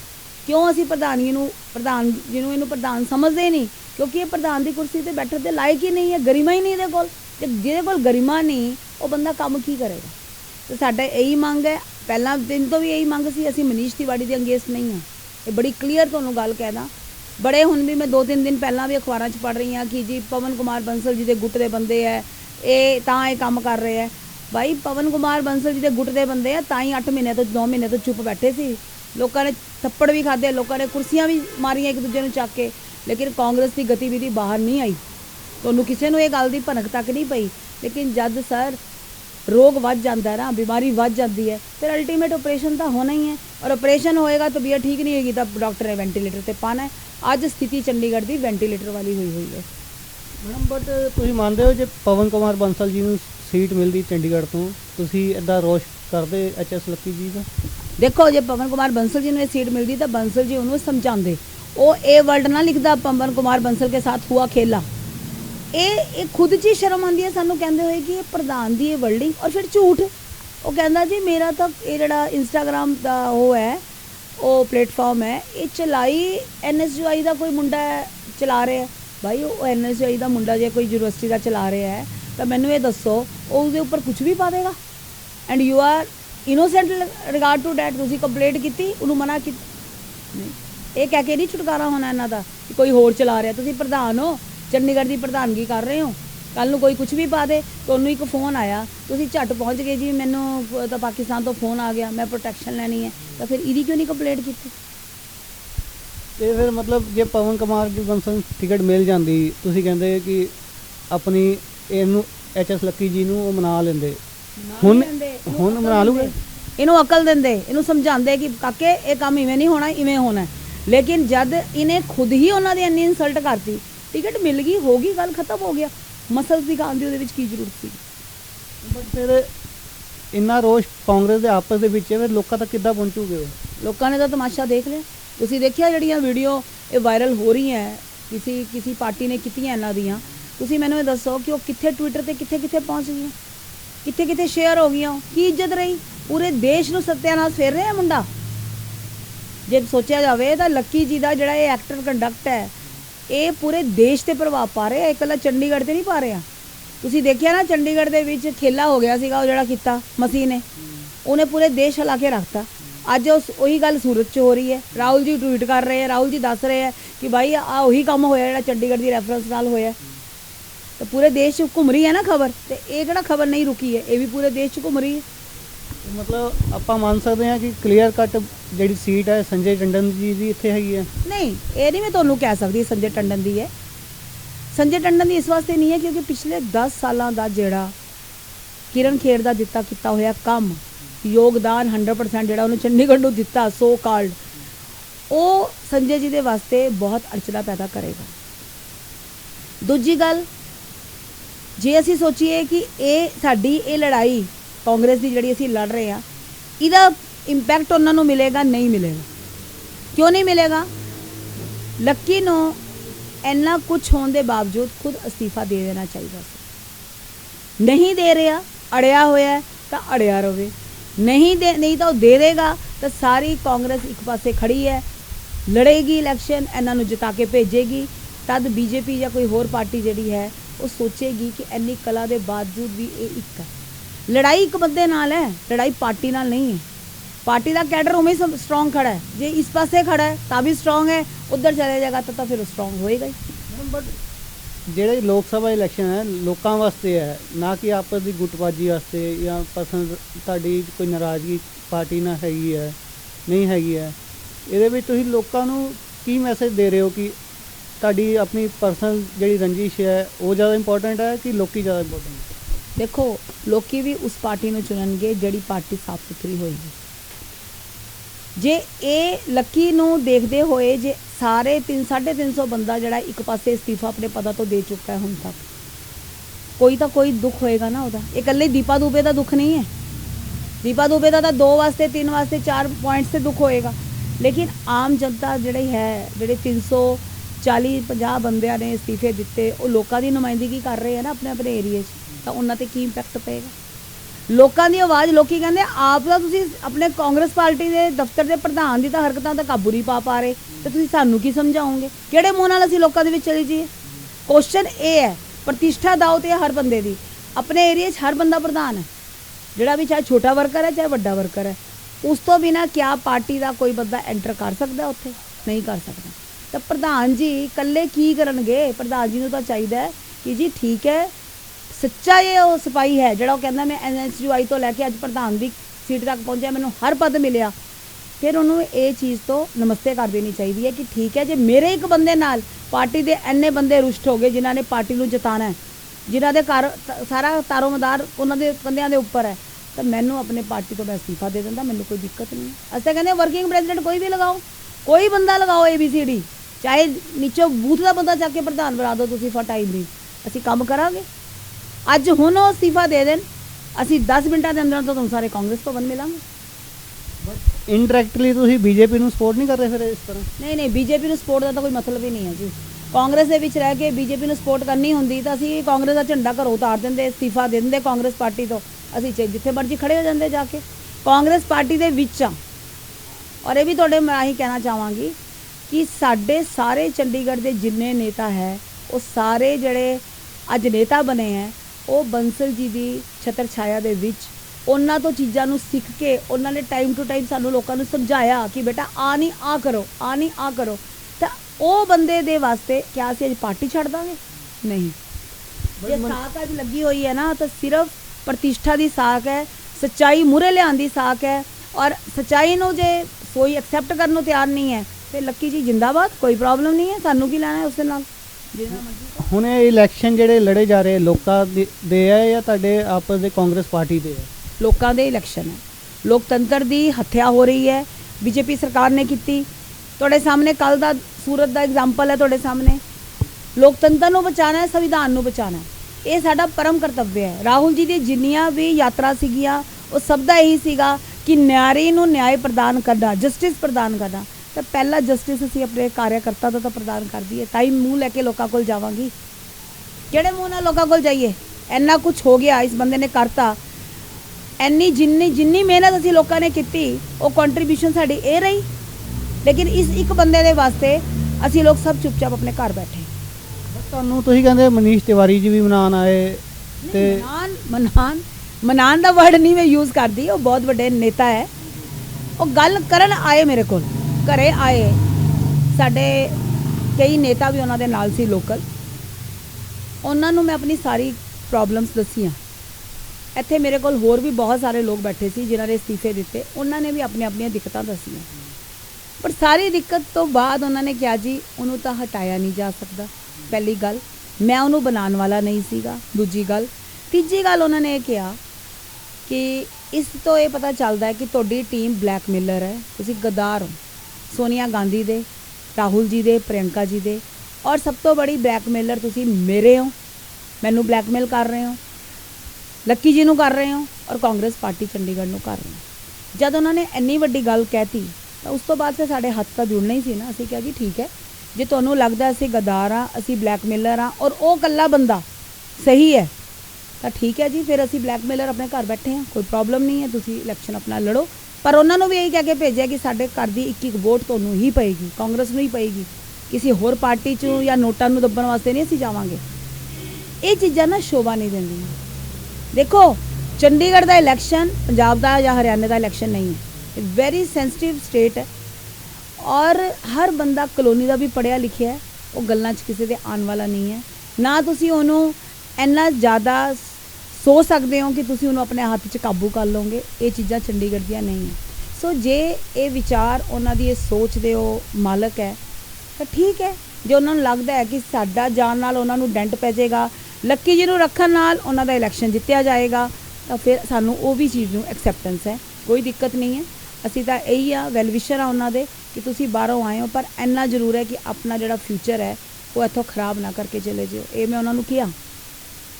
ਕਿਉਂ ਅਸੀਂ ਪ੍ਰਧਾਨੀ ਨੂੰ, ਪ੍ਰਧਾਨ ਜਿਹਨੂੰ ਇਹਨੂੰ ਪ੍ਰਧਾਨ ਸਮਝਦੇ ਨਹੀਂ? ਕਿਉਂਕਿ ਇਹ ਪ੍ਰਧਾਨ ਦੀ ਕੁਰਸੀ ਤੇ ਬੈਠਣ ਦੇ ਲਾਇਕ ਹੀ ਨਹੀਂ ਹੈ, ਗਰਿਮਾ ਹੀ ਨਹੀਂ ਇਹਦੇ ਕੋਲ। ਜੇ ਜਿਹਦੇ ਕੋਲ ਗਰਿਮਾ ਨਹੀਂ ਉਹ ਬੰਦਾ ਕੰਮ ਕੀ ਕਰੇਗਾ? ਤੇ ਸਾਡਾ ਇਹੀ ਮੰਗ ਹੈ। ਪਹਿਲਾਂ ਦਿਨ ਤੋਂ ਵੀ ਇਹੀ ਮੰਗ ਸੀ, ਅਸੀਂ ਮਨੀਸ਼ ਤਿਵਾੜੀ ਦੇ ਅੰਗੇਸਟ ਨਹੀਂ ਹਾਂ। ਇਹ ਬੜੀ ਕਲੀਅਰ ਤੁਹਾਨੂੰ ਗੱਲ ਕਹਿਦਾ ਬੜੇ ਹੁਣ ਵੀ ਮੈਂ ਦੋ ਤਿੰਨ ਦਿਨ ਪਹਿਲਾਂ ਵੀ ਅਖਬਾਰਾਂ 'ਚ ਪੜ੍ਹ ਰਹੀ ਹਾਂ ਕਿ ਜੀ ਪਵਨ ਕੁਮਾਰ ਬੰਸਲ ਜੀ ਦੇ ਗੁੱਟ ਦੇ ਬੰਦੇ ਹੈ ਇਹ ਤਾਂ ਇਹ ਕੰਮ ਕਰ ਰਹੇ ਹੈ ਭਾਈ ਪਵਨ ਕੁਮਾਰ ਬੰਸਲ ਜੀ ਦੇ ਗੁੱਟ ਦੇ ਬੰਦੇ ਆ, ਤਾਂ ਹੀ 8 ਮਹੀਨੇ ਤੋਂ 9 ਮਹੀਨੇ ਤੋਂ ਚੁੱਪ ਬੈਠੇ ਸੀ। ਲੋਕਾਂ ਨੇ ਥੱਪੜ ਵੀ ਖਾਦੇ ਲੋਕਾਂ ਨੇ ਕੁਰਸੀਆਂ ਵੀ ਮਾਰੀਆਂ ਇੱਕ ਦੂਜੇ ਨੂੰ ਚੱਕ ਕੇ। ਲੇਕਿਨ ਕਾਂਗਰਸ ਦੀ ਗਤੀਵਿਧੀ ਬਾਹਰ ਨਹੀਂ ਆਈ। ਤੁਹਾਨੂੰ ਕਿਸੇ ਨੂੰ ਇਹ ਗੱਲ ਦੀ ਭਨਕ ਤੱਕ ਨਹੀਂ ਪਈ। ਲੇਕਿਨ ਜਦ ਸਰ ਰੋਗ ਵੱਧ ਜਾਂਦਾ ਹੈ ਨਾ ਬਿਮਾਰੀ ਵੱਧ ਜਾਂਦੀ ਹੈ ਫਿਰ ਅਲਟੀਮੇਟ ਆਪਰੇਸ਼ਨ ਤਾਂ ਹੋਣਾ ਹੀ ਹੈ ਔਰ ਆਪਰੇਸ਼ਨ ਹੋਏਗਾ ਤਾਂ ਤਬੀਅਤ ਠੀਕ ਨਹੀਂ ਹੋਏਗੀ ਤਾਂ ਡਾਕਟਰ ਨੇ ਵੈਂਟੀਲੇਟਰ ਤੇ ਪਾਣਾ ਹੈ। ਅੱਜ ਸਥਿਤੀ ਚੰਡੀਗੜ੍ਹ ਦੀ ਵੈਂਟੀਲੇਟਰ ਵਾਲੀ ਹੋਈ ਹੋਈ ਹੈ। ਮੈਡਮ ਬਟ ਤੁਸੀਂ ਮੰਨਦੇ ਹੋ ਜੇ ਪਵਨ ਕੁਮਾਰ ਬੰਸਲ ਜੀ ਨੂੰ ਸੀਟ ਮਿਲਦੀ ਚੰਡੀਗੜ੍ਹ ਤੋਂ ਤੁਸੀਂ ਇਦਾਂ ਰੋਸ਼ ਕਰਦੇ ਐਚਐਸ ਲੱਕੀ ਜੀ ਦਾ? ਦੇਖੋ ਜੇ ਪਵਨ ਕੁਮਾਰ ਬੰਸਲ ਜੀ ਨੂੰ ਇਹ ਸੀਟ ਮਿਲਦੀ ਤਾਂ ਬੰਸਲ ਜੀ ਉਹਨੂੰ ਸਮਝਾਉਂਦੇ। ਉਹ ਇਹ ਵਰਡ ਨਾ ਲਿਖਦਾ ਪਵਨ ਕੁਮਾਰ ਬੰਸਲ ਕੇ ਸਾਥ ਹੁਆ ਖੇਲਾ। ਇਹ ਇਹ ਖੁਦ 'ਚ ਹੀ ਸ਼ਰਮ ਆਉਂਦੀ ਹੈ, ਸਾਨੂੰ ਕਹਿੰਦੇ ਹੋਏ ਕਿ ਇਹ ਪ੍ਰਧਾਨ ਦੀ ਇਹ ਵਰਡਿੰਗ ਔਰ ਫਿਰ ਝੂਠ। ਉਹ ਕਹਿੰਦਾ ਜੀ, ਮੇਰਾ ਤਾਂ ਇਹ ਜਿਹੜਾ ਇੰਸਟਾਗ੍ਰam ਦਾ ਉਹ ਹੈ, ਉਹ ਪਲੇਟਫਾਰਮ ਹੈ, ਇਹ ਚਲਾਈ ਐਨਐਸਯੂਆਈ ਦਾ ਕੋਈ ਮੁੰਡਾ ਚਲਾ ਰਿਹਾ। ਹੈ ਭਾਈ, ਉਹ ਐਨਐਸਯੂਆਈ ਦਾ ਮੁੰਡਾ ਜੇ ਕੋਈ ਯੂਨੀਵਰਸਿਟੀ ਦਾ ਚਲਾ ਰਿਹਾ ਹੈ, ਤਾਂ ਮੈਨੂੰ ਇਹ ਦੱਸੋ, ਉਹ ਉਹਦੇ ਉੱਪਰ ਕੁਝ ਵੀ ਪਾ ਦੇਗਾ? And you are innocent regard to that ਤੁਸੀਂ ਕੰਪਲੇਂਟ ਕੀਤੀ, ਉਹਨੂੰ ਮਨਾ ਕੀਤਾ ਇਹ ਕਹਿ ਕੇ ਨਹੀਂ ਛੁਟਕਾਰਾ ਹੋਣਾ ਇਹਨਾਂ ਦਾ, ਕਿ ਕੋਈ ਹੋਰ ਚਲਾ ਰਿਹਾ, ਤੁਸੀਂ ਪ੍ਰਧਾਨ ਹੋ। ਚੰਡੀਗੜ੍ਹ ਦੀ ਪ੍ਰਧਾਨਗੀ ਕਰ ਰਹੇ ਹੋ ਕੱਲ ਨੂੰ ਕੋਈ ਕੁਝ ਵੀ ਪਾ ਦੇ ਤੁਹਾਨੂੰ ਇੱਕ ਫੋਨ ਆਇਆ ਤੁਸੀਂ ਝੱਟ ਪਹੁੰਚ ਗਏ ਜੀ ਮੈਨੂੰ ਤਾਂ ਪਾਕਿਸਤਾਨ ਤੋਂ ਫੋਨ ਆ ਗਿਆ ਮੈਂ ਪ੍ਰੋਟੈਕਸ਼ਨ ਲੈਣੀ ਹੈ ਤਾਂ ਫਿਰ ਇਹਦੀ ਕਿਉਂ ਨਹੀਂ ਕੰਪਲੇਂਟ ਕੀਤੀ ਤੇ ਫਿਰ ਮਤਲਬ ਜੇ ਪਵਨ ਕੁਮਾਰ ਦੀ ਬੰਸਲ ਨੂੰ ਟਿਕਟ ਮਿਲ ਜਾਂਦੀ ਤੁਸੀਂ ਕਹਿੰਦੇ ਕਿ ਆਪਣੀ ਇਹਨੂੰ ਐਚਐਸ ਲੱਕੀ ਜੀ ਨੂੰ ਉਹ ਮਨਾ ਲੈਂਦੇ ਹੁਣ ਹੁਣ ਮਨਾ ਲੂਗੇ। ਇਹਨੂੰ ਅਕਲ ਦਿੰਦੇ ਇਹਨੂੰ ਸਮਝਾਉਂਦੇ ਕਿ ਕਾਕੇ ਇਹ ਕੰਮ ਇਵੇਂ ਨਹੀਂ ਹੋਣਾ ਇਵੇਂ ਹੋਣਾ। ਲੇਕਿਨ ਜਦ ਇਹਨੇ ਖੁਦ ਹੀ ਉਹਨਾਂ ਦੀ ਇੰਨੀ ਇਨਸਲਟ ਕਰਤੀ ਟਿਕਟ ਮਿਲ ਗਈ ਹੋ ਗਈ ਗੱਲ ਖਤਮ ਹੋ ਗਿਆ। ਮਸਲ ਦਿਖਾਉਣ ਦੀ ਉਹਦੇ ਵਿੱਚ ਕੀ ਜ਼ਰੂਰਤ ਸੀ? ਬਟ ਫਿਰ ਇੰਨਾ ਰੋਸ਼ ਕਾਂਗਰਸ ਦੇ ਆਪਸ ਦੇ ਵਿੱਚ ਹੈ ਫਿਰ ਲੋਕਾਂ ਤੱਕ ਕਿੱਦਾਂ ਪਹੁੰਚੂਗੇ ਉਹ? ਲੋਕਾਂ ਨੇ ਤਾਂ ਤਮਾਸ਼ਾ ਦੇਖ ਲਿਆ। ਤੁਸੀਂ ਦੇਖਿਆ ਜਿਹੜੀਆਂ ਵੀਡੀਓ ਇਹ ਵਾਇਰਲ ਹੋ ਰਹੀਆਂ ਹੈ, ਕਿਸੇ ਕਿਸੇ ਪਾਰਟੀ ਨੇ ਕੀਤੀਆਂ ਇਹਨਾਂ ਦੀਆਂ ਤੁਸੀਂ ਮੈਨੂੰ ਇਹ ਦੱਸੋ ਕਿ ਉਹ ਕਿੱਥੇ ਟਵਿੱਟਰ ਤੇ ਕਿੱਥੇ ਕਿੱਥੇ ਪਹੁੰਚ ਗਈਆਂ? ਕਿੱਥੇ ਕਿੱਥੇ ਸ਼ੇਅਰ ਹੋ ਗਈਆਂ? ਕੀ ਇੱਜ਼ਤ ਰਹੀ? ਪੂਰੇ ਦੇਸ਼ ਨੂੰ ਸੱਤਿਆਨਾਸ਼ ਫੇਰ ਰਿਹਾ ਮੁੰਡਾ? ਜੇ ਸੋਚਿਆ ਜਾਵੇ ਤਾਂ ਲੱਕੀ ਜੀ ਦਾ ਜਿਹੜਾ ਇਹ ਐਕਟਰ ਕੰਡਕਟ ਹੈ ਇਹ ਪੂਰੇ ਦੇਸ਼ ਤੇ ਪ੍ਰਭਾਵ ਪਾ ਰਿਹਾ ਹੈ ਇਕੱਲਾ ਚੰਡੀਗੜ੍ਹ ਤੇ ਨਹੀਂ ਪਾ ਰਿਹਾ। ਤੁਸੀਂ ਦੇਖਿਆ ਨਾ, ਚੰਡੀਗੜ੍ਹ ਦੇ ਵਿੱਚ ਖੇਲਾ ਹੋ ਗਿਆ ਸੀਗਾ, ਉਹ ਜਿਹੜਾ ਕੀਤਾ ਮਸੀਹ ਨੇ। ਉਹਨੇ ਪੂਰੇ ਦੇਸ਼ ਹਿਲਾ ਕੇ ਰੱਖਤਾ। ਅੱਜ ਉਸ, ਉਹੀ ਗੱਲ ਸੂਰਤ 'ਚ ਹੋ ਰਹੀ ਹੈ। ਰਾਹੁਲ ਜੀ ਟਵੀਟ ਕਰ ਰਹੇ ਹੈ, ਰਾਹੁਲ ਜੀ ਦੱਸ ਰਹੇ ਹੈ ਕਿ ਭਾਈ ਆ ਉਹੀ ਕੰਮ ਹੋਇਆ ਜਿਹੜਾ ਚੰਡੀਗੜ੍ਹ ਦੀ ਰੈਫਰੈਂਸ ਨਾਲ ਹੋਇਆ। ਤਾਂ ਪੂਰੇ ਦੇਸ਼ 'ਚ ਘੁੰਮ ਰਹੀ ਹੈ ਨਾ ਖਬਰ, ਤੇ ਇਹ ਕਿਹੜਾ ਖਬਰ ਨਹੀਂ ਰੁਕੀ ਹੈ? ਇਹ ਵੀ ਪੂਰੇ ਦੇਸ਼ 'ਚ ਘੁੰਮ ਰਹੀ ਹੈ। ਮਤਲਬ ਆਪਾਂ ਮੰਨ ਸਕਦੇ ਹਾਂ ਕਿ ਕਲੀਅਰ ਕੱਟ ਜਿਹੜੀ ਸੀਟ ਹੈ, ਸੰਜੇ ਟੰਡਨ ਜੀ ਦੀ ਇੱਥੇ ਹੈਗੀ ਹੈ। ਨਹੀਂ, ਇਹ ਨਹੀਂ ਮੈਂ ਤੁਹਾਨੂੰ ਕਹਿ ਸਕਦੀ ਸੰਜੇ ਟੰਡਨ ਦੀ ਹੈ। ਸੰਜੇ ਟੰਡਨ ਦੀ ਇਸ ਵਾਸਤੇ ਨਹੀਂ ਹੈ ਕਿਉਂਕਿ ਪਿਛਲੇ 10 ਸਾਲਾਂ ਦਾ ਜਿਹੜਾ ਕਿਰਨ ਖੇਰ ਦਾ ਦਿੱਤਾ ਕੀਤਾ ਹੋਇਆ ਕੰਮ, ਯੋਗਦਾਨ 100% ਜਿਹੜਾ ਉਹਨੂੰ ਚੰਡੀਗੜ੍ਹ ਨੂੰ ਦਿੱਤਾ ਸੋ ਕਾਲਡ ਉਹ ਸੰਜੇ ਜੀ ਦੇ ਵਾਸਤੇ ਬਹੁਤ ਅੜਚਨਾ ਪੈਦਾ ਕਰੇਗਾ। ਦੂਜੀ ਗੱਲ, ਜੇ ਅਸੀਂ ਸੋਚੀਏ ਕਿ ਇਹ ਸਾਡੀ ਇਹ ਲੜਾਈ ਕਾਂਗਰਸ ਦੀ ਜਿਹੜੀ ਅਸੀਂ ਲੜ ਰਹੇ ਆ, ਇਹਦਾ ਇੰਪੈਕਟ ਉਹਨਾਂ ਨੂੰ ਮਿਲੇਗਾ, ਨਹੀਂ ਮਿਲੇਗਾ? ਕਿਉਂ ਨਹੀਂ ਮਿਲੇਗਾ? ਲੱਕੀ ਨੂੰ ਇੰਨਾ ਕੁਝ ਹੋਣ ਦੇ ਬਾਵਜੂਦ ਖੁਦ ਅਸਤੀਫਾ ਦੇ ਦੇਣਾ ਚਾਹੀਦਾ ਸੀ। ਨਹੀਂ ਦੇ ਰਿਹਾ, ਅੜਿਆ ਹੋਇਆ ਤਾਂ ਅੜਿਆ ਰਵੇ। ਨਹੀਂ ਦੇ, ਨਹੀਂ ਤਾਂ ਉਹ ਦੇ ਦੇਗਾ, ਤਾਂ ਸਾਰੀ ਕਾਂਗਰਸ ਇੱਕ ਪਾਸੇ ਖੜੀ ਹੈ। ਲੜੇਗੀ ਇਲੈਕਸ਼ਨ ਇਹਨਾਂ ਨੂੰ ਜਿਤਾ ਕੇ ਭੇਜੇਗੀ। ਤਦ ਬੀਜੇਪੀ ਜਾਂ ਕੋਈ ਹੋਰ ਪਾਰਟੀ ਜਿਹੜੀ ਹੈ, ਉਹ ਸੋਚੇਗੀ ਕਿ ਇੰਨੀ ਕਲਾ ਦੇ ਬਾਵਜੂਦ ਵੀ ਇਹ ਇੱਕ ਹੈ। ਲੜਾਈ ਇੱਕ ਬੰਦੇ ਨਾਲ ਹੈ, ਲੜਾਈ ਪਾਰਟੀ ਨਾਲ ਨਹੀਂ। ਹੈ ਪਾਰਟੀ ਦਾ ਕੈਡਰ ਉਵੇਂ ਹੀ ਸਟਰੋਂਗ ਖੜਾ ਹੈ। ਜੇ ਇਸ ਪਾਸੇ ਖੜਾ ਹੈ, ਤਾਂ ਵੀ ਸਟਰੋਂਗ ਹੈ, ਉਧਰ ਚਲੇ ਜਾਏਗਾ ਤਾਂ ਤਾਂ ਫਿਰ ਸਟਰੋਂਗ ਹੋਏਗਾ ਹੀ ਬਟ ਜਿਹੜੇ ਲੋਕ ਸਭਾ ਇਲੈਕਸ਼ਨ ਹੈ, ਲੋਕਾਂ ਵਾਸਤੇ ਹੈ, ਨਾ ਕਿ ਆਪਸ ਦੀ ਗੁੱਟਬਾਜੀ ਵਾਸਤੇ ਜਾਂ ਪਸੰਦ ਤੁਹਾਡੀ ਕੋਈ ਨਾਰਾਜ਼ਗੀ ਪਾਰਟੀ ਨਾਲ ਹੈਗੀ ਹੈ, ਨਹੀਂ ਹੈਗੀ ਹੈ। ਇਹਦੇ ਵਿੱਚ ਤੁਸੀਂ ਲੋਕਾਂ ਨੂੰ ਕੀ ਮੈਸੇਜ ਦੇ ਰਹੇ ਹੋ ਕਿ ਤੁਹਾਡੀ ਆਪਣੀ ਪਰਸਨਲ ਜਿਹੜੀ ਰੰਜਿਸ਼ ਹੈ, ਉਹ ਜ਼ਿਆਦਾ ਇੰਪੋਰਟੈਂਟ ਹੈ ਕਿ ਲੋਕੀ ਜ਼ਿਆਦਾ ਇੰਪੋਰਟੈਂਟ ਦੇਖੋ, ਲੋਕੀ ਵੀ ਉਸ ਪਾਰਟੀ ਨੂੰ ਚੁਣਨਗੇ ਜਿਹੜੀ ਪਾਰਟੀ ਸਾਫ਼ ਸੁਥਰੀ ਹੋਏਗੀ। ਜੇ ਇਹ ਲੱਕੀ ਨੂੰ ਦੇਖਦੇ ਹੋਏ ਜੇ ਸਾਰੇ 3 350 ਬੰਦਾ ਜਿਹੜਾ ਇੱਕ ਪਾਸੇ ਅਸਤੀਫਾ ਆਪਣੇ ਪਦਾਂ ਤੋਂ ਦੇ ਚੁੱਕਾ ਹੈ ਹੁਣ ਤੱਕ, ਕੋਈ ਤਾਂ ਕੋਈ ਦੁੱਖ ਹੋਏਗਾ ਨਾ ਉਹਦਾ। ਇਹ ਇਕੱਲੇ ਦੀਪਾ ਦੂਬੇ ਦਾ ਦੁੱਖ ਨਹੀਂ ਹੈ। ਦੀਪਾ ਦੂਬੇ ਦਾ ਤਾਂ ਦੋ ਵਾਸਤੇ, ਤਿੰਨ ਵਾਸਤੇ, ਚਾਰ ਪੁਆਇੰਟਸ ਤੇ ਦੁੱਖ ਹੋਏਗਾ। ਲੇਕਿਨ ਆਮ ਜਨਤਾ ਜਿਹੜੀ ਹੈ, ਜਿਹੜੇ 340 50 ਬੰਦਿਆਂ ਨੇ ਅਸਤੀਫੇ ਦਿੱਤੇ, ਉਹ ਲੋਕਾਂ ਦੀ ਨੁਮਾਇੰਦਗੀ ਕਰ ਰਹੇ ਆ ਨਾ ਆਪਣੇ ਆਪਣੇ ਏਰੀਏ 'ਚ। ਤਾਂ ਉਹਨਾਂ ਤੇ ਕੀ ਇੰਪੈਕਟ ਪਏਗਾ? ਲੋਕਾਂ ਦੀ ਆਵਾਜ਼, ਲੋਕੀ ਕਹਿੰਦੇ ਆਪ ਤਾਂ ਤੁਸੀਂ ਆਪਣੇ ਕਾਂਗਰਸ ਪਾਰਟੀ ਦੇ ਦਫ਼ਤਰ ਦੇ ਪ੍ਰਧਾਨ ਦੀ ਤਾਂ ਹਰਕਤਾਂ ਤਾਂ ਕਾਬੂ ਨਹੀਂ ਪਾ ਪਾ ਰਹੇ। ਤੇ ਤੁਸੀਂ ਸਾਨੂੰ ਕੀ ਸਮਝਾਓਗੇ? ਕਿਹੜੇ ਮੂੰਹ ਨਾਲ ਅਸੀਂ ਲੋਕਾਂ ਦੇ ਵਿੱਚ ਚਲੇ ਜਾਈਏ? ਕੁਐਸਚਨ ਇਹ ਹੈ, ਪ੍ਰਤਿਸ਼ਠਾ ਦਾਓ ਤੇ ਹਰ ਬੰਦੇ ਦੀ। ਆਪਣੇ ਏਰੀਏ 'ਚ ਹਰ ਬੰਦਾ ਪ੍ਰਧਾਨ ਹੈ। ਜਿਹੜਾ ਵੀ ਚਾਹੇ ਛੋਟਾ ਵਰਕਰ ਹੈ, ਚਾਹੇ ਵੱਡਾ ਵਰਕਰ ਹੈ। ਉਸ ਤੋਂ ਬਿਨਾ ਕਿਆ ਪਾਰਟੀ ਦਾ ਕੋਈ ਬੰਦਾ ਐਂਟਰ ਕਰ ਸਕਦਾ ਉੱਥੇ? ਨਹੀਂ ਕਰ ਸਕਦਾ। ਤਾਂ ਪ੍ਰਧਾਨ ਜੀ ਇਕੱਲੇ ਕੀ ਕਰਨਗੇ? ਪ੍ਰਧਾਨ ਜੀ ਨੂੰ ਤਾਂ ਚਾਹੀਦਾ ਕਿ ਜੀ ਠੀਕ ਹੈ ਸੱਚਾ ਇਹ ਉਹ ਸਿਪਾਹੀ ਹੈ, ਜਿਹੜਾ ਉਹ ਕਹਿੰਦਾ ਮੈਂ ਐਨਐਸਯੂਆਈ ਤੋਂ ਲੈ ਕੇ ਅੱਜ ਪ੍ਰਧਾਨ ਦੀ ਸੀਟ ਤੱਕ ਪਹੁੰਚਿਆ, ਮੈਨੂੰ ਹਰ ਪਦ ਮਿਲਿਆ। ਫਿਰ ਉਹਨੂੰ ਇਹ ਚੀਜ਼ ਤੋਂ ਨਮਸਤੇ ਕਰ ਦੇਣੀ ਚਾਹੀਦੀ ਹੈ ਕਿ ਠੀਕ ਹੈ, ਜੇ ਮੇਰੇ ਇੱਕ ਬੰਦੇ ਨਾਲ ਪਾਰਟੀ ਦੇ ਐਨੇ ਬੰਦੇ ਰੁਸ਼ਟ ਹੋ ਗਏ ਜਿਨ੍ਹਾਂ ਨੇ ਪਾਰਟੀ ਨੂੰ ਜਿਤਾਣਾ ਹੈ, ਜਿਨ੍ਹਾਂ ਦੇ ਘਰ ਤ- ਸਾਰਾ ਤਾਰੋਮਦਾਰ ਉਹਨਾਂ ਦੇ ਬੰਦਿਆਂ ਦੇ ਉੱਪਰ ਹੈ, ਤਾਂ ਮੈਨੂੰ ਆਪਣੇ ਪਾਰਟੀ ਤੋਂ ਮੈਂ ਅਸਤੀਫਾ ਦੇ ਦਿੰਦਾ, ਮੈਨੂੰ ਕੋਈ ਦਿੱਕਤ ਨਹੀਂ ਹੈ। ਅਸੀਂ ਕਹਿੰਦੇ ਵਰਕਿੰਗ ਪ੍ਰੈਜ਼ੀਡੈਂਟ ਕੋਈ ਵੀ ਲਗਾਓ, ਕੋਈ ਬੰਦਾ ਲਗਾਓ ਏਬੀਸੀਡੀ ਚਾਹੇ ਨੀਚੋਂ ਬੂਥ ਦਾ ਬੰਦਾ ਚੱਕ ਕੇ ਪ੍ਰਧਾਨ ਬਣਾ ਦਿਓ, ਤੁਸੀਂ ਫਟਾਈ ਦੀ ਅਸੀਂ ਕੰਮ ਕਰਾਂਗੇ। ਅੱਜ ਹੁਣ ਉਹ ਅਸਤੀਫਾ ਦੇ ਦੇਣ। ਅਸੀਂ 10 ਮਿੰਟਾਂ ਦੇ ਅੰਦਰ ਤੋਂ ਤੁਹਾਨੂੰ ਸਾਰੇ ਕਾਂਗਰਸ ਭਵਨ ਮਿਲਾਂਗੇ। ਇਨਡਾਇਰੈਕਟਲੀ ਤੁਸੀਂ ਬੀਜੇਪੀ ਨੂੰ ਸਪੋਰਟ ਨਹੀਂ ਕਰ ਰਹੇ ਫਿਰ ਇਸ ਤਰ੍ਹਾਂ? ਨਹੀਂ ਨਹੀਂ ਬੀਜੇਪੀ ਨੂੰ ਸਪੋਰਟ ਦਾ ਤਾਂ ਕੋਈ ਮਤਲਬ ਹੀ ਨਹੀਂ ਹੈ ਜੀ। ਕਾਂਗਰਸ ਦੇ ਵਿੱਚ ਰਹਿ ਕੇ ਬੀਜੇਪੀ ਨੂੰ ਸਪੋਰਟ ਕਰਨੀ ਹੁੰਦੀ ਤਾਂ ਅਸੀਂ ਕਾਂਗਰਸ ਦਾ ਝੰਡਾ ਘਰੋਂ ਉਤਾਰ ਦਿੰਦੇ ਅਸਤੀਫਾ ਦੇ ਦਿੰਦੇ ਕਾਂਗਰਸ ਪਾਰਟੀ ਤੋਂ। ਅਸੀਂ ਚਾਹੇ ਜਿੱਥੇ ਮਰਜ਼ੀ ਖੜੇ ਹੋ ਜਾਂਦੇ ਜਾ ਕੇ। ਕਾਂਗਰਸ ਪਾਰਟੀ ਦੇ ਵਿੱਚ ਆ ਔਰ ਇਹ ਵੀ ਤੁਹਾਡੇ ਮੈਂ ਆਹੀ ਕਹਿਣਾ ਚਾਹਾਂਗੀ ਕਿ ਸਾਡੇ ਸਾਰੇ ਚੰਡੀਗੜ੍ਹ ਦੇ ਜਿੰਨੇ ਨੇਤਾ ਹੈ ਉਹ ਸਾਰੇ ਜਿਹੜੇ ਅੱਜ ਨੇਤਾ ਬਣੇ ਹੈ ਉਹ ਬੰਸਲ ਜੀ ਦੀ ਛਤਰ ਛਾਇਆ ਦੇ ਵਿੱਚ ਉਹਨਾਂ ਤੋਂ ਚੀਜ਼ਾਂ ਨੂੰ ਸਿੱਖ ਕੇ ਉਹਨਾਂ ਨੇ ਟਾਈਮ ਟੂ ਟਾਈਮ ਸਾਨੂੰ ਲੋਕਾਂ ਨੂੰ ਸਮਝਾਇਆ ਕਿ ਬੇਟਾ ਆ ਨਹੀਂ ਆ ਕਰੋ ਆ ਨਹੀਂ ਆ ਕਰੋ। ਤਾਂ ਉਹ ਬੰਦੇ ਦੇ ਵਾਸਤੇ ਕਿਆ ਅਸੀਂ ਅੱਜ ਪਾਰਟੀ ਛੱਡ ਦਾਂਗੇ? ਨਹੀਂ। ਜੇ ਸਾਖ ਅੱਜ ਲੱਗੀ ਹੋਈ ਹੈ ਨਾ ਤਾਂ ਸਿਰਫ ਪ੍ਰਤਿਸ਼ਠਾ ਦੀ ਸਾਖ ਹੈ ਸੱਚਾਈ ਮੂਰੇ ਲਿਆਉਣ ਦੀ ਸਾਖ ਹੈ ਔਰ ਸੱਚਾਈ ਨੂੰ ਜੇ ਕੋਈ ਐਕਸੈਪਟ ਕਰਨ ਨੂੰ ਤਿਆਰ ਨਹੀਂ ਹੈ ਤੇ ਲੱਕੀ ਜੀ ਜਿੰਦਾਬਾਦ ਕੋਈ ਪ੍ਰੋਬਲਮ ਨਹੀਂ ਹੈ ਸਾਨੂੰ ਕੀ ਲੈਣਾ ਹੈ ਉਸ ਦੇ ਨਾਲ? ਜਿੰਨਾ ਮਰਜ਼ੀ ਹੁਣ ਇਹ ਇਲੈਕਸ਼ਨ ਜਿਹੜੇ ਲੜੇ ਜਾ ਰਹੇ, ਲੋਕਾਂ ਦੇ- ਦੇ ਜਾਂ ਤੁਹਾਡੇ ਆਪਸ ਦੇ ਕਾਂਗਰਸ ਪਾਰਟੀ ਦੇ ਹੈ ਲੋਕਾਂ ਦੇ ਇਲੈਕਸ਼ਨ ਹੈ। ਲੋਕਤੰਤਰ ਦੀ ਹੱਤਿਆ ਹੋ ਰਹੀ ਹੈ। ਬੀਜੇਪੀ ਸਰਕਾਰ ਨੇ ਕੀਤੀ। ਤੁਹਾਡੇ ਸਾਹਮਣੇ ਕੱਲ ਦਾ ਸੂਰਤ ਦਾ ਐਗਜ਼ਾਮਪਲ ਹੈ ਤੁਹਾਡੇ ਸਾਹਮਣੇ। ਲੋਕਤੰਤਰ ਨੂੰ ਬਚਾਉਣਾ ਹੈ, ਸੰਵਿਧਾਨ ਨੂੰ ਬਚਾਉਣਾ ਹੈ। ਇਹ ਸਾਡਾ ਪਰਮ ਕਰਤੱਵ ਹੈ। ਰਾਹੁਲ ਜੀ ਦੀ ਜਿੰਨੀਆਂ ਵੀ ਯਾਤਰਾ ਸੀਗੀਆਂ, ਉਹ ਸਭ ਦਾ ਇਹੀ ਸੀਗਾ ਕਿ ਨਿਆਰੀ ਨੂੰ ਨਿਆਂ ਪ੍ਰਦਾਨ ਕਰਨਾ ਜਸਟਿਸ ਪ੍ਰਦਾਨ ਕਰਨਾ। ਤਾਂ ਪਹਿਲਾ ਜਸਟਿਸ ਅਸੀਂ ਆਪਣੇ ਕਾਰਿਆਕਰਤਾ ਦਾ ਤਾਂ ਪ੍ਰਦਾਨ ਕਰ ਦਈਏ ਤਾਂ ਹੀ ਮੂੰਹ ਲੈ ਕੇ ਲੋਕਾਂ ਕੋਲ ਜਾਵਾਂਗੀ। ਕਿਹੜੇ ਮੂੰਹ ਨਾਲ ਲੋਕਾਂ ਕੋਲ ਜਾਈਏ? ਇੰਨਾ ਕੁਝ ਹੋ ਗਿਆ ਇਸ ਬੰਦੇ ਨੇ ਕਰਤਾ। ਇੰਨੀ ਜਿੰਨੀ ਜਿੰਨੀ ਮਿਹਨਤ ਅਸੀਂ ਲੋਕਾਂ ਨੇ ਕੀਤੀ ਉਹ ਕੰਟਰੀਬਿਊਸ਼ਨ ਸਾਡੀ ਇਹ ਰਹੀ। ਲੇਕਿਨ ਇਸ ਇੱਕ ਬੰਦੇ ਦੇ ਵਾਸਤੇ ਅਸੀਂ ਲੋਕ ਸਭ ਚੁੱਪਚਾਪ ਆਪਣੇ ਘਰ ਬੈਠੇ। ਤੁਹਾਨੂੰ ਤੁਸੀਂ ਕਹਿੰਦੇ ਮਨੀਸ਼ ਤਿਵਾਰੀ ਜੀ ਵੀ ਮਨਾਉਣ ਆਏ ਤੇ ਮਨਾਨ ਮਨਾਨ ਮਨਾਨ ਦਾ ਵਰਡ ਨਹੀਂ ਮੈਂ ਯੂਜ਼ ਕਰਦੀ ਉਹ ਬਹੁਤ ਵੱਡੇ ਨੇਤਾ ਹੈ। ਉਹ ਗੱਲ ਕਰਨ ਆਏ ਮੇਰੇ ਕੋਲ। ਘਰੇ ਆਏ। ਸਾਡੇ ਕਈ ਨੇਤਾ ਵੀ ਉਹਨਾਂ ਦੇ ਨਾਲ ਸੀ ਲੋਕਲ ਉਹਨਾਂ ਨੂੰ ਮੈਂ ਆਪਣੀ ਸਾਰੀ ਪ੍ਰੋਬਲਮਸ ਦੱਸੀਆਂ। ਇੱਥੇ ਮੇਰੇ ਕੋਲ ਹੋਰ ਵੀ ਬਹੁਤ ਸਾਰੇ ਲੋਕ ਬੈਠੇ ਸੀ ਜਿਨ੍ਹਾਂ ਨੇ ਅਸਤੀਫੇ ਦਿੱਤੇ। ਉਹਨਾਂ ਨੇ ਵੀ ਆਪਣੀਆਂ ਆਪਣੀਆਂ ਦਿੱਕਤਾਂ ਦੱਸੀਆਂ। ਪਰ ਸਾਰੀ ਦਿੱਕਤ ਤੋਂ ਬਾਅਦ ਉਹਨਾਂ ਨੇ ਕਿਹਾ, ਜੀ, ਉਹਨੂੰ ਤਾਂ ਹਟਾਇਆ ਨਹੀਂ ਜਾ ਸਕਦਾ। ਪਹਿਲੀ ਗੱਲ, ਮੈਂ ਉਹਨੂੰ ਬਣਾਉਣ ਵਾਲਾ ਨਹੀਂ ਸੀਗਾ। ਦੂਜੀ ਗੱਲ, ਤੀਜੀ ਗੱਲ ਉਹਨਾਂ ਨੇ ਇਹ ਕਿਹਾ ਕਿ ਇਸ ਤੋਂ ਇਹ ਪਤਾ ਚੱਲਦਾ ਹੈ ਕਿ ਤੁਹਾਡੀ ਟੀਮ ਬਲੈਕਮੇਲਰ ਹੈ। ਤੁਸੀਂ ਗਦਾਰ ਹੋ। ਸੋਨੀਆ ਗਾਂਧੀ ਦੇ, ਰਾਹੁਲ ਜੀ ਦੇ, ਪ੍ਰਿਯੰਕਾ ਜੀ ਦੇ ਔਰ ਸਭ ਤੋਂ ਬੜੀ ਬਲੈਕਮੇਲਰ ਤੁਸੀਂ ਮੇਰੇ ਹੋ। ਮੈਨੂੰ ਬਲੈਕਮੇਲ ਕਰ ਰਹੇ ਹੋ, ਲੱਕੀ ਜੀ ਨੂੰ ਕਰ ਰਹੇ ਹੋ ਔਰ ਕਾਂਗਰਸ ਪਾਰਟੀ ਚੰਡੀਗੜ੍ਹ ਨੂੰ ਕਰ ਰਹੇ ਹੋ। ਜਦ ਉਹਨਾਂ ਨੇ ਇੰਨੀ ਵੱਡੀ ਗੱਲ ਕਹਿਤੀ, ਤਾਂ ਉਸ ਤੋਂ ਬਾਅਦ ਫਿਰ ਸਾਡੇ ਹੱਥ ਤਾਂ ਜੁੜਨਾ ਹੀ ਸੀ ਨਾ। ਅਸੀਂ ਕਿਹਾ ਜੀ ਠੀਕ ਹੈ, ਜੇ ਤੁਹਾਨੂੰ ਲੱਗਦਾ ਅਸੀਂ ਗਦਾਰ ਆ ਅਸੀਂ ਬਲੈਕਮੇਲਰ ਆ ਔਰ ਉਹ ਇਕੱਲਾ ਬੰਦਾ ਸਹੀ ਹੈ, ਤਾਂ ਠੀਕ ਹੈ ਜੀ, ਫਿਰ ਅਸੀਂ ਬਲੈਕਮੇਲਰ ਆਪਣੇ ਘਰ ਬੈਠੇ ਹਾਂ, ਕੋਈ ਪ੍ਰੋਬਲਮ ਨਹੀਂ ਹੈ, ਤੁਸੀਂ ਇਲੈਕਸ਼ਨ ਆਪਣਾ ਲੜੋ। ਪਰ ਉਹਨਾਂ ਨੂੰ ਵੀ ਇਹੀ ਕਹਿ ਕੇ ਭੇਜਿਆ ਕਿ ਸਾਡੇ ਘਰ ਦੀ ਇੱਕ ਇੱਕ ਵੋਟ ਤੁਹਾਨੂੰ ਹੀ ਪਏਗੀ, ਕਾਂਗਰਸ ਨੂੰ ਹੀ ਪਏਗੀ। ਕਿਸੇ ਹੋਰ ਪਾਰਟੀ 'ਚ ਜਾਂ ਨੋਟਾਂ ਨੂੰ ਦੱਬਣ ਵਾਸਤੇ ਨਹੀਂ ਅਸੀਂ ਜਾਵਾਂਗੇ। ਇਹ ਚੀਜ਼ਾਂ ਨਾ ਸ਼ੋਭਾ ਨਹੀਂ ਦਿੰਦੀਆਂ। ਦੇਖੋ, ਚੰਡੀਗੜ੍ਹ ਦਾ ਇਲੈਕਸ਼ਨ, ਪੰਜਾਬ ਦਾ ਜਾਂ ਹਰਿਆਣਾ ਦਾ ਇਲੈਕਸ਼ਨ ਨਹੀਂ ਹੈ। ਵੈਰੀ ਸੈਂਸਿਟਿਵ ਸਟੇਟ ਹੈ। ਔਰ ਹਰ ਬੰਦਾ ਕਲੋਨੀ ਦਾ ਵੀ ਪੜਿਆ ਲਿਖਿਆ ਉਹ ਗੱਲਾਂ 'ਚ ਕਿਸੇ ਦੇ ਆਉਣ ਵਾਲਾ ਨਹੀਂ ਹੈ। ਨਾ ਤੁਸੀਂ ਉਹਨੂੰ ਇੰਨਾ ਜ਼ਿਆਦਾ ਸੋਚ ਸਕਦੇ ਹੋ ਕਿ ਤੁਸੀਂ ਉਹਨੂੰ ਆਪਣੇ ਹੱਥ 'ਚ ਕਾਬੂ ਕਰ ਲਓਗੇ। ਇਹ ਚੀਜ਼ਾਂ ਚੰਡੀਗੜ੍ਹ ਦੀਆਂ ਨਹੀਂ ਹੈ। ਸੋ ਜੇ ਇਹ ਵਿਚਾਰ ਉਹਨਾਂ ਦੀ ਇਹ ਸੋਚ ਦੇ ਉਹ ਮਾਲਕ ਹੈ, ਤਾਂ ਠੀਕ ਹੈ। ਜੇ ਉਹਨਾਂ ਨੂੰ ਲੱਗਦਾ ਹੈ ਕਿ ਸਾਡਾ ਜਾਣ ਨਾਲ ਉਹਨਾਂ ਨੂੰ ਡੈਂਟ ਪੈ ਜਾਏਗਾ, ਲੱਕੀ ਜੀ ਨੂੰ ਰੱਖਣ ਨਾਲ ਉਹਨਾਂ ਦਾ ਇਲੈਕਸ਼ਨ ਜਿੱਤਿਆ ਜਾਏਗਾ, ਤਾਂ ਫਿਰ ਸਾਨੂੰ ਉਹ ਵੀ ਚੀਜ਼ ਨੂੰ ਐਕਸੈਪਟੈਂਸ ਹੈ। ਕੋਈ ਦਿੱਕਤ ਨਹੀਂ ਹੈ। ਅਸੀਂ ਤਾਂ ਇਹੀ ਆ ਵੈਲਵਿਸ਼ਰ ਆ ਉਹਨਾਂ ਦੇ ਕਿ ਤੁਸੀਂ ਬਾਹਰੋਂ ਆਏ ਹੋ, ਪਰ ਇੰਨਾ ਜ਼ਰੂਰ ਹੈ ਕਿ ਆਪਣਾ ਜਿਹੜਾ ਫਿਊਚਰ ਹੈ, ਉਹ ਇੱਥੋਂ ਖਰਾਬ ਨਾ ਕਰਕੇ ਚਲੇ ਜਿਓ ਇਹ ਮੈਂ ਉਹਨਾਂ ਨੂੰ ਕਿਹਾ।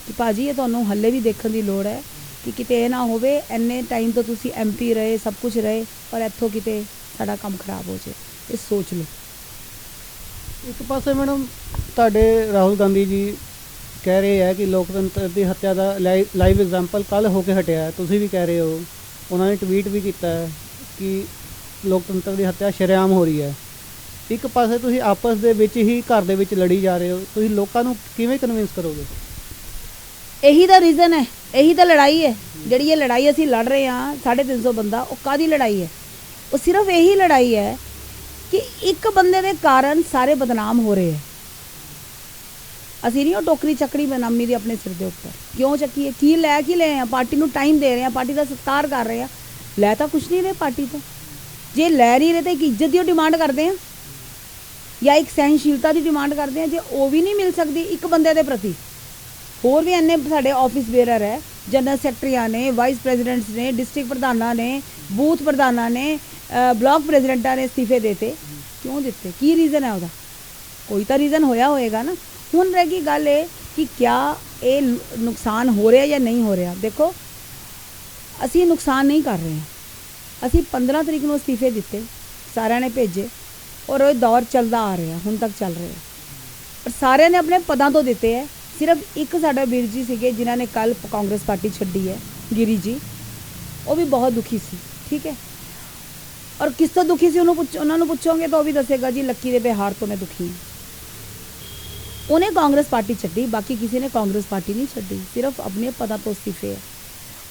ਕਿ ਭਾਜੀ, ਇਹ ਤੁਹਾਨੂੰ ਹੱਲੇ ਵੀ ਦੇਖਣ ਦੀ ਲੋੜ ਹੈ ਕਿ ਕਿਤੇ ਇਹ ਨਾ ਹੋਵੇ ਐਨੇ ਟਾਈਮ ਤੋਂ ਤੁਸੀਂ ਐਮਪੀ ਰਹੇ, ਸਭ ਕੁਝ ਰਹੇ, ਪਰ ਇੱਥੋਂ ਕਿਤੇ ਸਾਡਾ ਕੰਮ ਖਰਾਬ ਹੋ ਜਾਏ। ਇਹ ਸੋਚ ਲਓ। ਇੱਕ ਪਾਸੇ ਮੈਡਮ, ਤੁਹਾਡੇ ਰਾਹੁਲ ਗਾਂਧੀ ਜੀ ਕਹਿ ਰਹੇ ਹੈ ਕਿ ਲੋਕਤੰਤਰ ਦੀ ਹੱਤਿਆ ਦਾ ਲਾਈਵ ਐਗਜ਼ਾਮਪਲ ਕੱਲ ਹੋ ਕੇ ਹਟਿਆ ਹੈ। ਤੁਸੀਂ ਵੀ ਕਹਿ ਰਹੇ ਹੋ। ਉਹਨਾਂ ਨੇ ਟਵੀਟ ਵੀ ਕੀਤਾ ਹੈ ਕਿ ਲੋਕਤੰਤਰ ਦੀ ਹੱਤਿਆ ਸ਼ਰੇਆਮ ਹੋ ਰਹੀ ਹੈ। ਇੱਕ ਪਾਸੇ ਤੁਸੀਂ ਆਪਸ ਦੇ ਵਿੱਚ ਹੀ ਘਰ ਦੇ ਵਿੱਚ ਲੜੀ ਜਾ ਰਹੇ ਹੋ। ਤੁਸੀਂ ਲੋਕਾਂ ਨੂੰ ਕਿਵੇਂ ਕਨਵਿੰਸ ਕਰੋਗੇ? ਇਹੀ ਤਾਂ ਰੀਜ਼ਨ ਹੈ, ਇਹੀ ਤਾਂ ਲੜਾਈ ਹੈ, ਜਿਹੜੀ ਇਹ ਲੜਾਈ ਅਸੀਂ ਲੜ ਰਹੇ ਹਾਂ 350 ਬੰਦਾ, ਉਹ ਕਾਦੀ ਲੜਾਈ ਹੈ? ਉਹ ਸਿਰਫ ਇਹੀ ਲੜਾਈ ਹੈ ਕਿ ਇੱਕ ਬੰਦੇ ਦੇ ਕਾਰਨ ਸਾਰੇ ਬਦਨਾਮ ਹੋ ਰਹੇ ਹੈ। ਅਸੀਂ ਨਹੀਂ ਉਹ ਟੋਕਰੀ ਚੱਕੜੀ ਬਨਾਮੀ ਦੀ ਆਪਣੇ ਸਿਰ ਦੇ ਉੱਪਰ। ਕਿਉਂ ਚੱਕੀ ਹੈ ਕੀ ਲੈ ਕੀ ਲੈ ਆ? ਪਾਰਟੀ ਨੂੰ ਟਾਈਮ ਦੇ ਰਹੇ ਆ, ਪਾਰਟੀ ਦਾ ਸਤਿਕਾਰ ਕਰ ਰਹੇ ਆ। ਲੈ ਤਾਂ ਕੁਛ ਨਹੀਂ ਰਹੇ ਪਾਰਟੀ ਤੋਂ। ਜੇ ਲੈ ਨਹੀਂ ਰਹੇ ਤਾਂ ਇੱਕ ਇੱਜ਼ਤ ਦੀ ਡਿਮਾਂਡ ਕਰਦੇ ਆ। ਜਾਂ ਇੱਕ ਸਹਿਨਸ਼ੀਲਤਾ ਦੀ ਡਿਮਾਂਡ ਕਰਦੇ ਆ, ਜੇ ਉਹ ਵੀ ਨਹੀਂ ਮਿਲ ਸਕਦੀ ਇੱਕ ਬੰਦੇ ਦੇ ਪ੍ਰਤੀ। ਹੋਰ ਵੀ ਇੰਨੇ ਸਾਡੇ ਆਫਿਸ ਬੇਰਰ ਹੈ ਜਨਰਲ ਸੈਕਟਰੀਆਂ ਨੇ ਵਾਈਸ ਪ੍ਰੈਜ਼ੀਡੈਂਟਸ ਨੇ ਡਿਸਟ੍ਰਿਕਟ ਪ੍ਰਧਾਨਾਂ ਨੇ ਬੂਥ ਪ੍ਰਧਾਨਾਂ ਨੇ ਅ, ਬਲਾਕ ਪ੍ਰੈਜ਼ੀਡੈਂਟਾਂ ਨੇ ਅਸਤੀਫੇ ਦਿੱਤੇ। ਕਿਉਂ ਦਿੱਤੇ? ਕੀ ਰੀਜ਼ਨ ਹੈ ਉਹਦਾ? ਕੋਈ ਤਾਂ ਰੀਜ਼ਨ ਹੋਇਆ ਹੋਏਗਾ ਨਾ। ਹੁਣ ਰਹਿ ਗਈ ਗੱਲ ਇਹ ਕਿ ਕਿਆ ਇਹ ਨੁਕਸਾਨ ਹੋ ਰਿਹਾ ਜਾਂ ਨਹੀਂ ਹੋ ਰਿਹਾ? ਦੇਖੋ ਅਸੀਂ ਨੁਕਸਾਨ ਨਹੀਂ ਕਰ ਰਹੇ। ਅਸੀਂ 15 ਤਰੀਕ ਨੂੰ ਅਸਤੀਫੇ ਦਿੱਤੇ ਸਾਰਿਆਂ ਨੇ ਭੇਜੇ ਔਰ ਉਹ ਦੌਰ ਚੱਲਦਾ ਆ ਰਿਹਾ ਹੁਣ ਤੱਕ ਚੱਲ ਰਿਹਾ। ਪਰ ਸਾਰਿਆਂ ਨੇ ਆਪਣੇ ਪਦਾਂ ਤੋਂ ਦਿੱਤੇ ਹੈ। ਸਿਰਫ ਇੱਕ ਸਾਡਾ ਵੀਰ ਜੀ ਸੀਗੇ ਜਿਨ੍ਹਾਂ ਨੇ ਕੱਲ ਕਾਂਗਰਸ ਪਾਰਟੀ ਛੱਡੀ ਹੈ, ਗਿਰੀ ਜੀ। ਉਹ ਵੀ ਬਹੁਤ ਦੁਖੀ ਸੀ, ਠੀਕ ਹੈ? ਔਰ ਕਿਸ ਤੋਂ ਦੁਖੀ ਸੀ ਉਹਨੂੰ ਪੁੱਛ ਉਹਨਾਂ ਨੂੰ ਪੁੱਛੋਗੇ ਤਾਂ ਉਹ ਵੀ ਦੱਸੇਗਾ ਜੀ, ਲੱਕੀ ਦੇ ਬਿਹਾਰ ਤੋਂ ਮੈਂ ਦੁਖੀ ਹਾਂ। ਉਹਨੇ ਕਾਂਗਰਸ ਪਾਰਟੀ ਛੱਡੀ, ਬਾਕੀ ਕਿਸੇ ਨੇ ਕਾਂਗਰਸ ਪਾਰਟੀ ਨਹੀਂ ਛੱਡੀ, ਸਿਰਫ ਆਪਣੇ ਪਦਾਂ ਤੋਂ ਅਸਤੀਫੇ ਹੈ।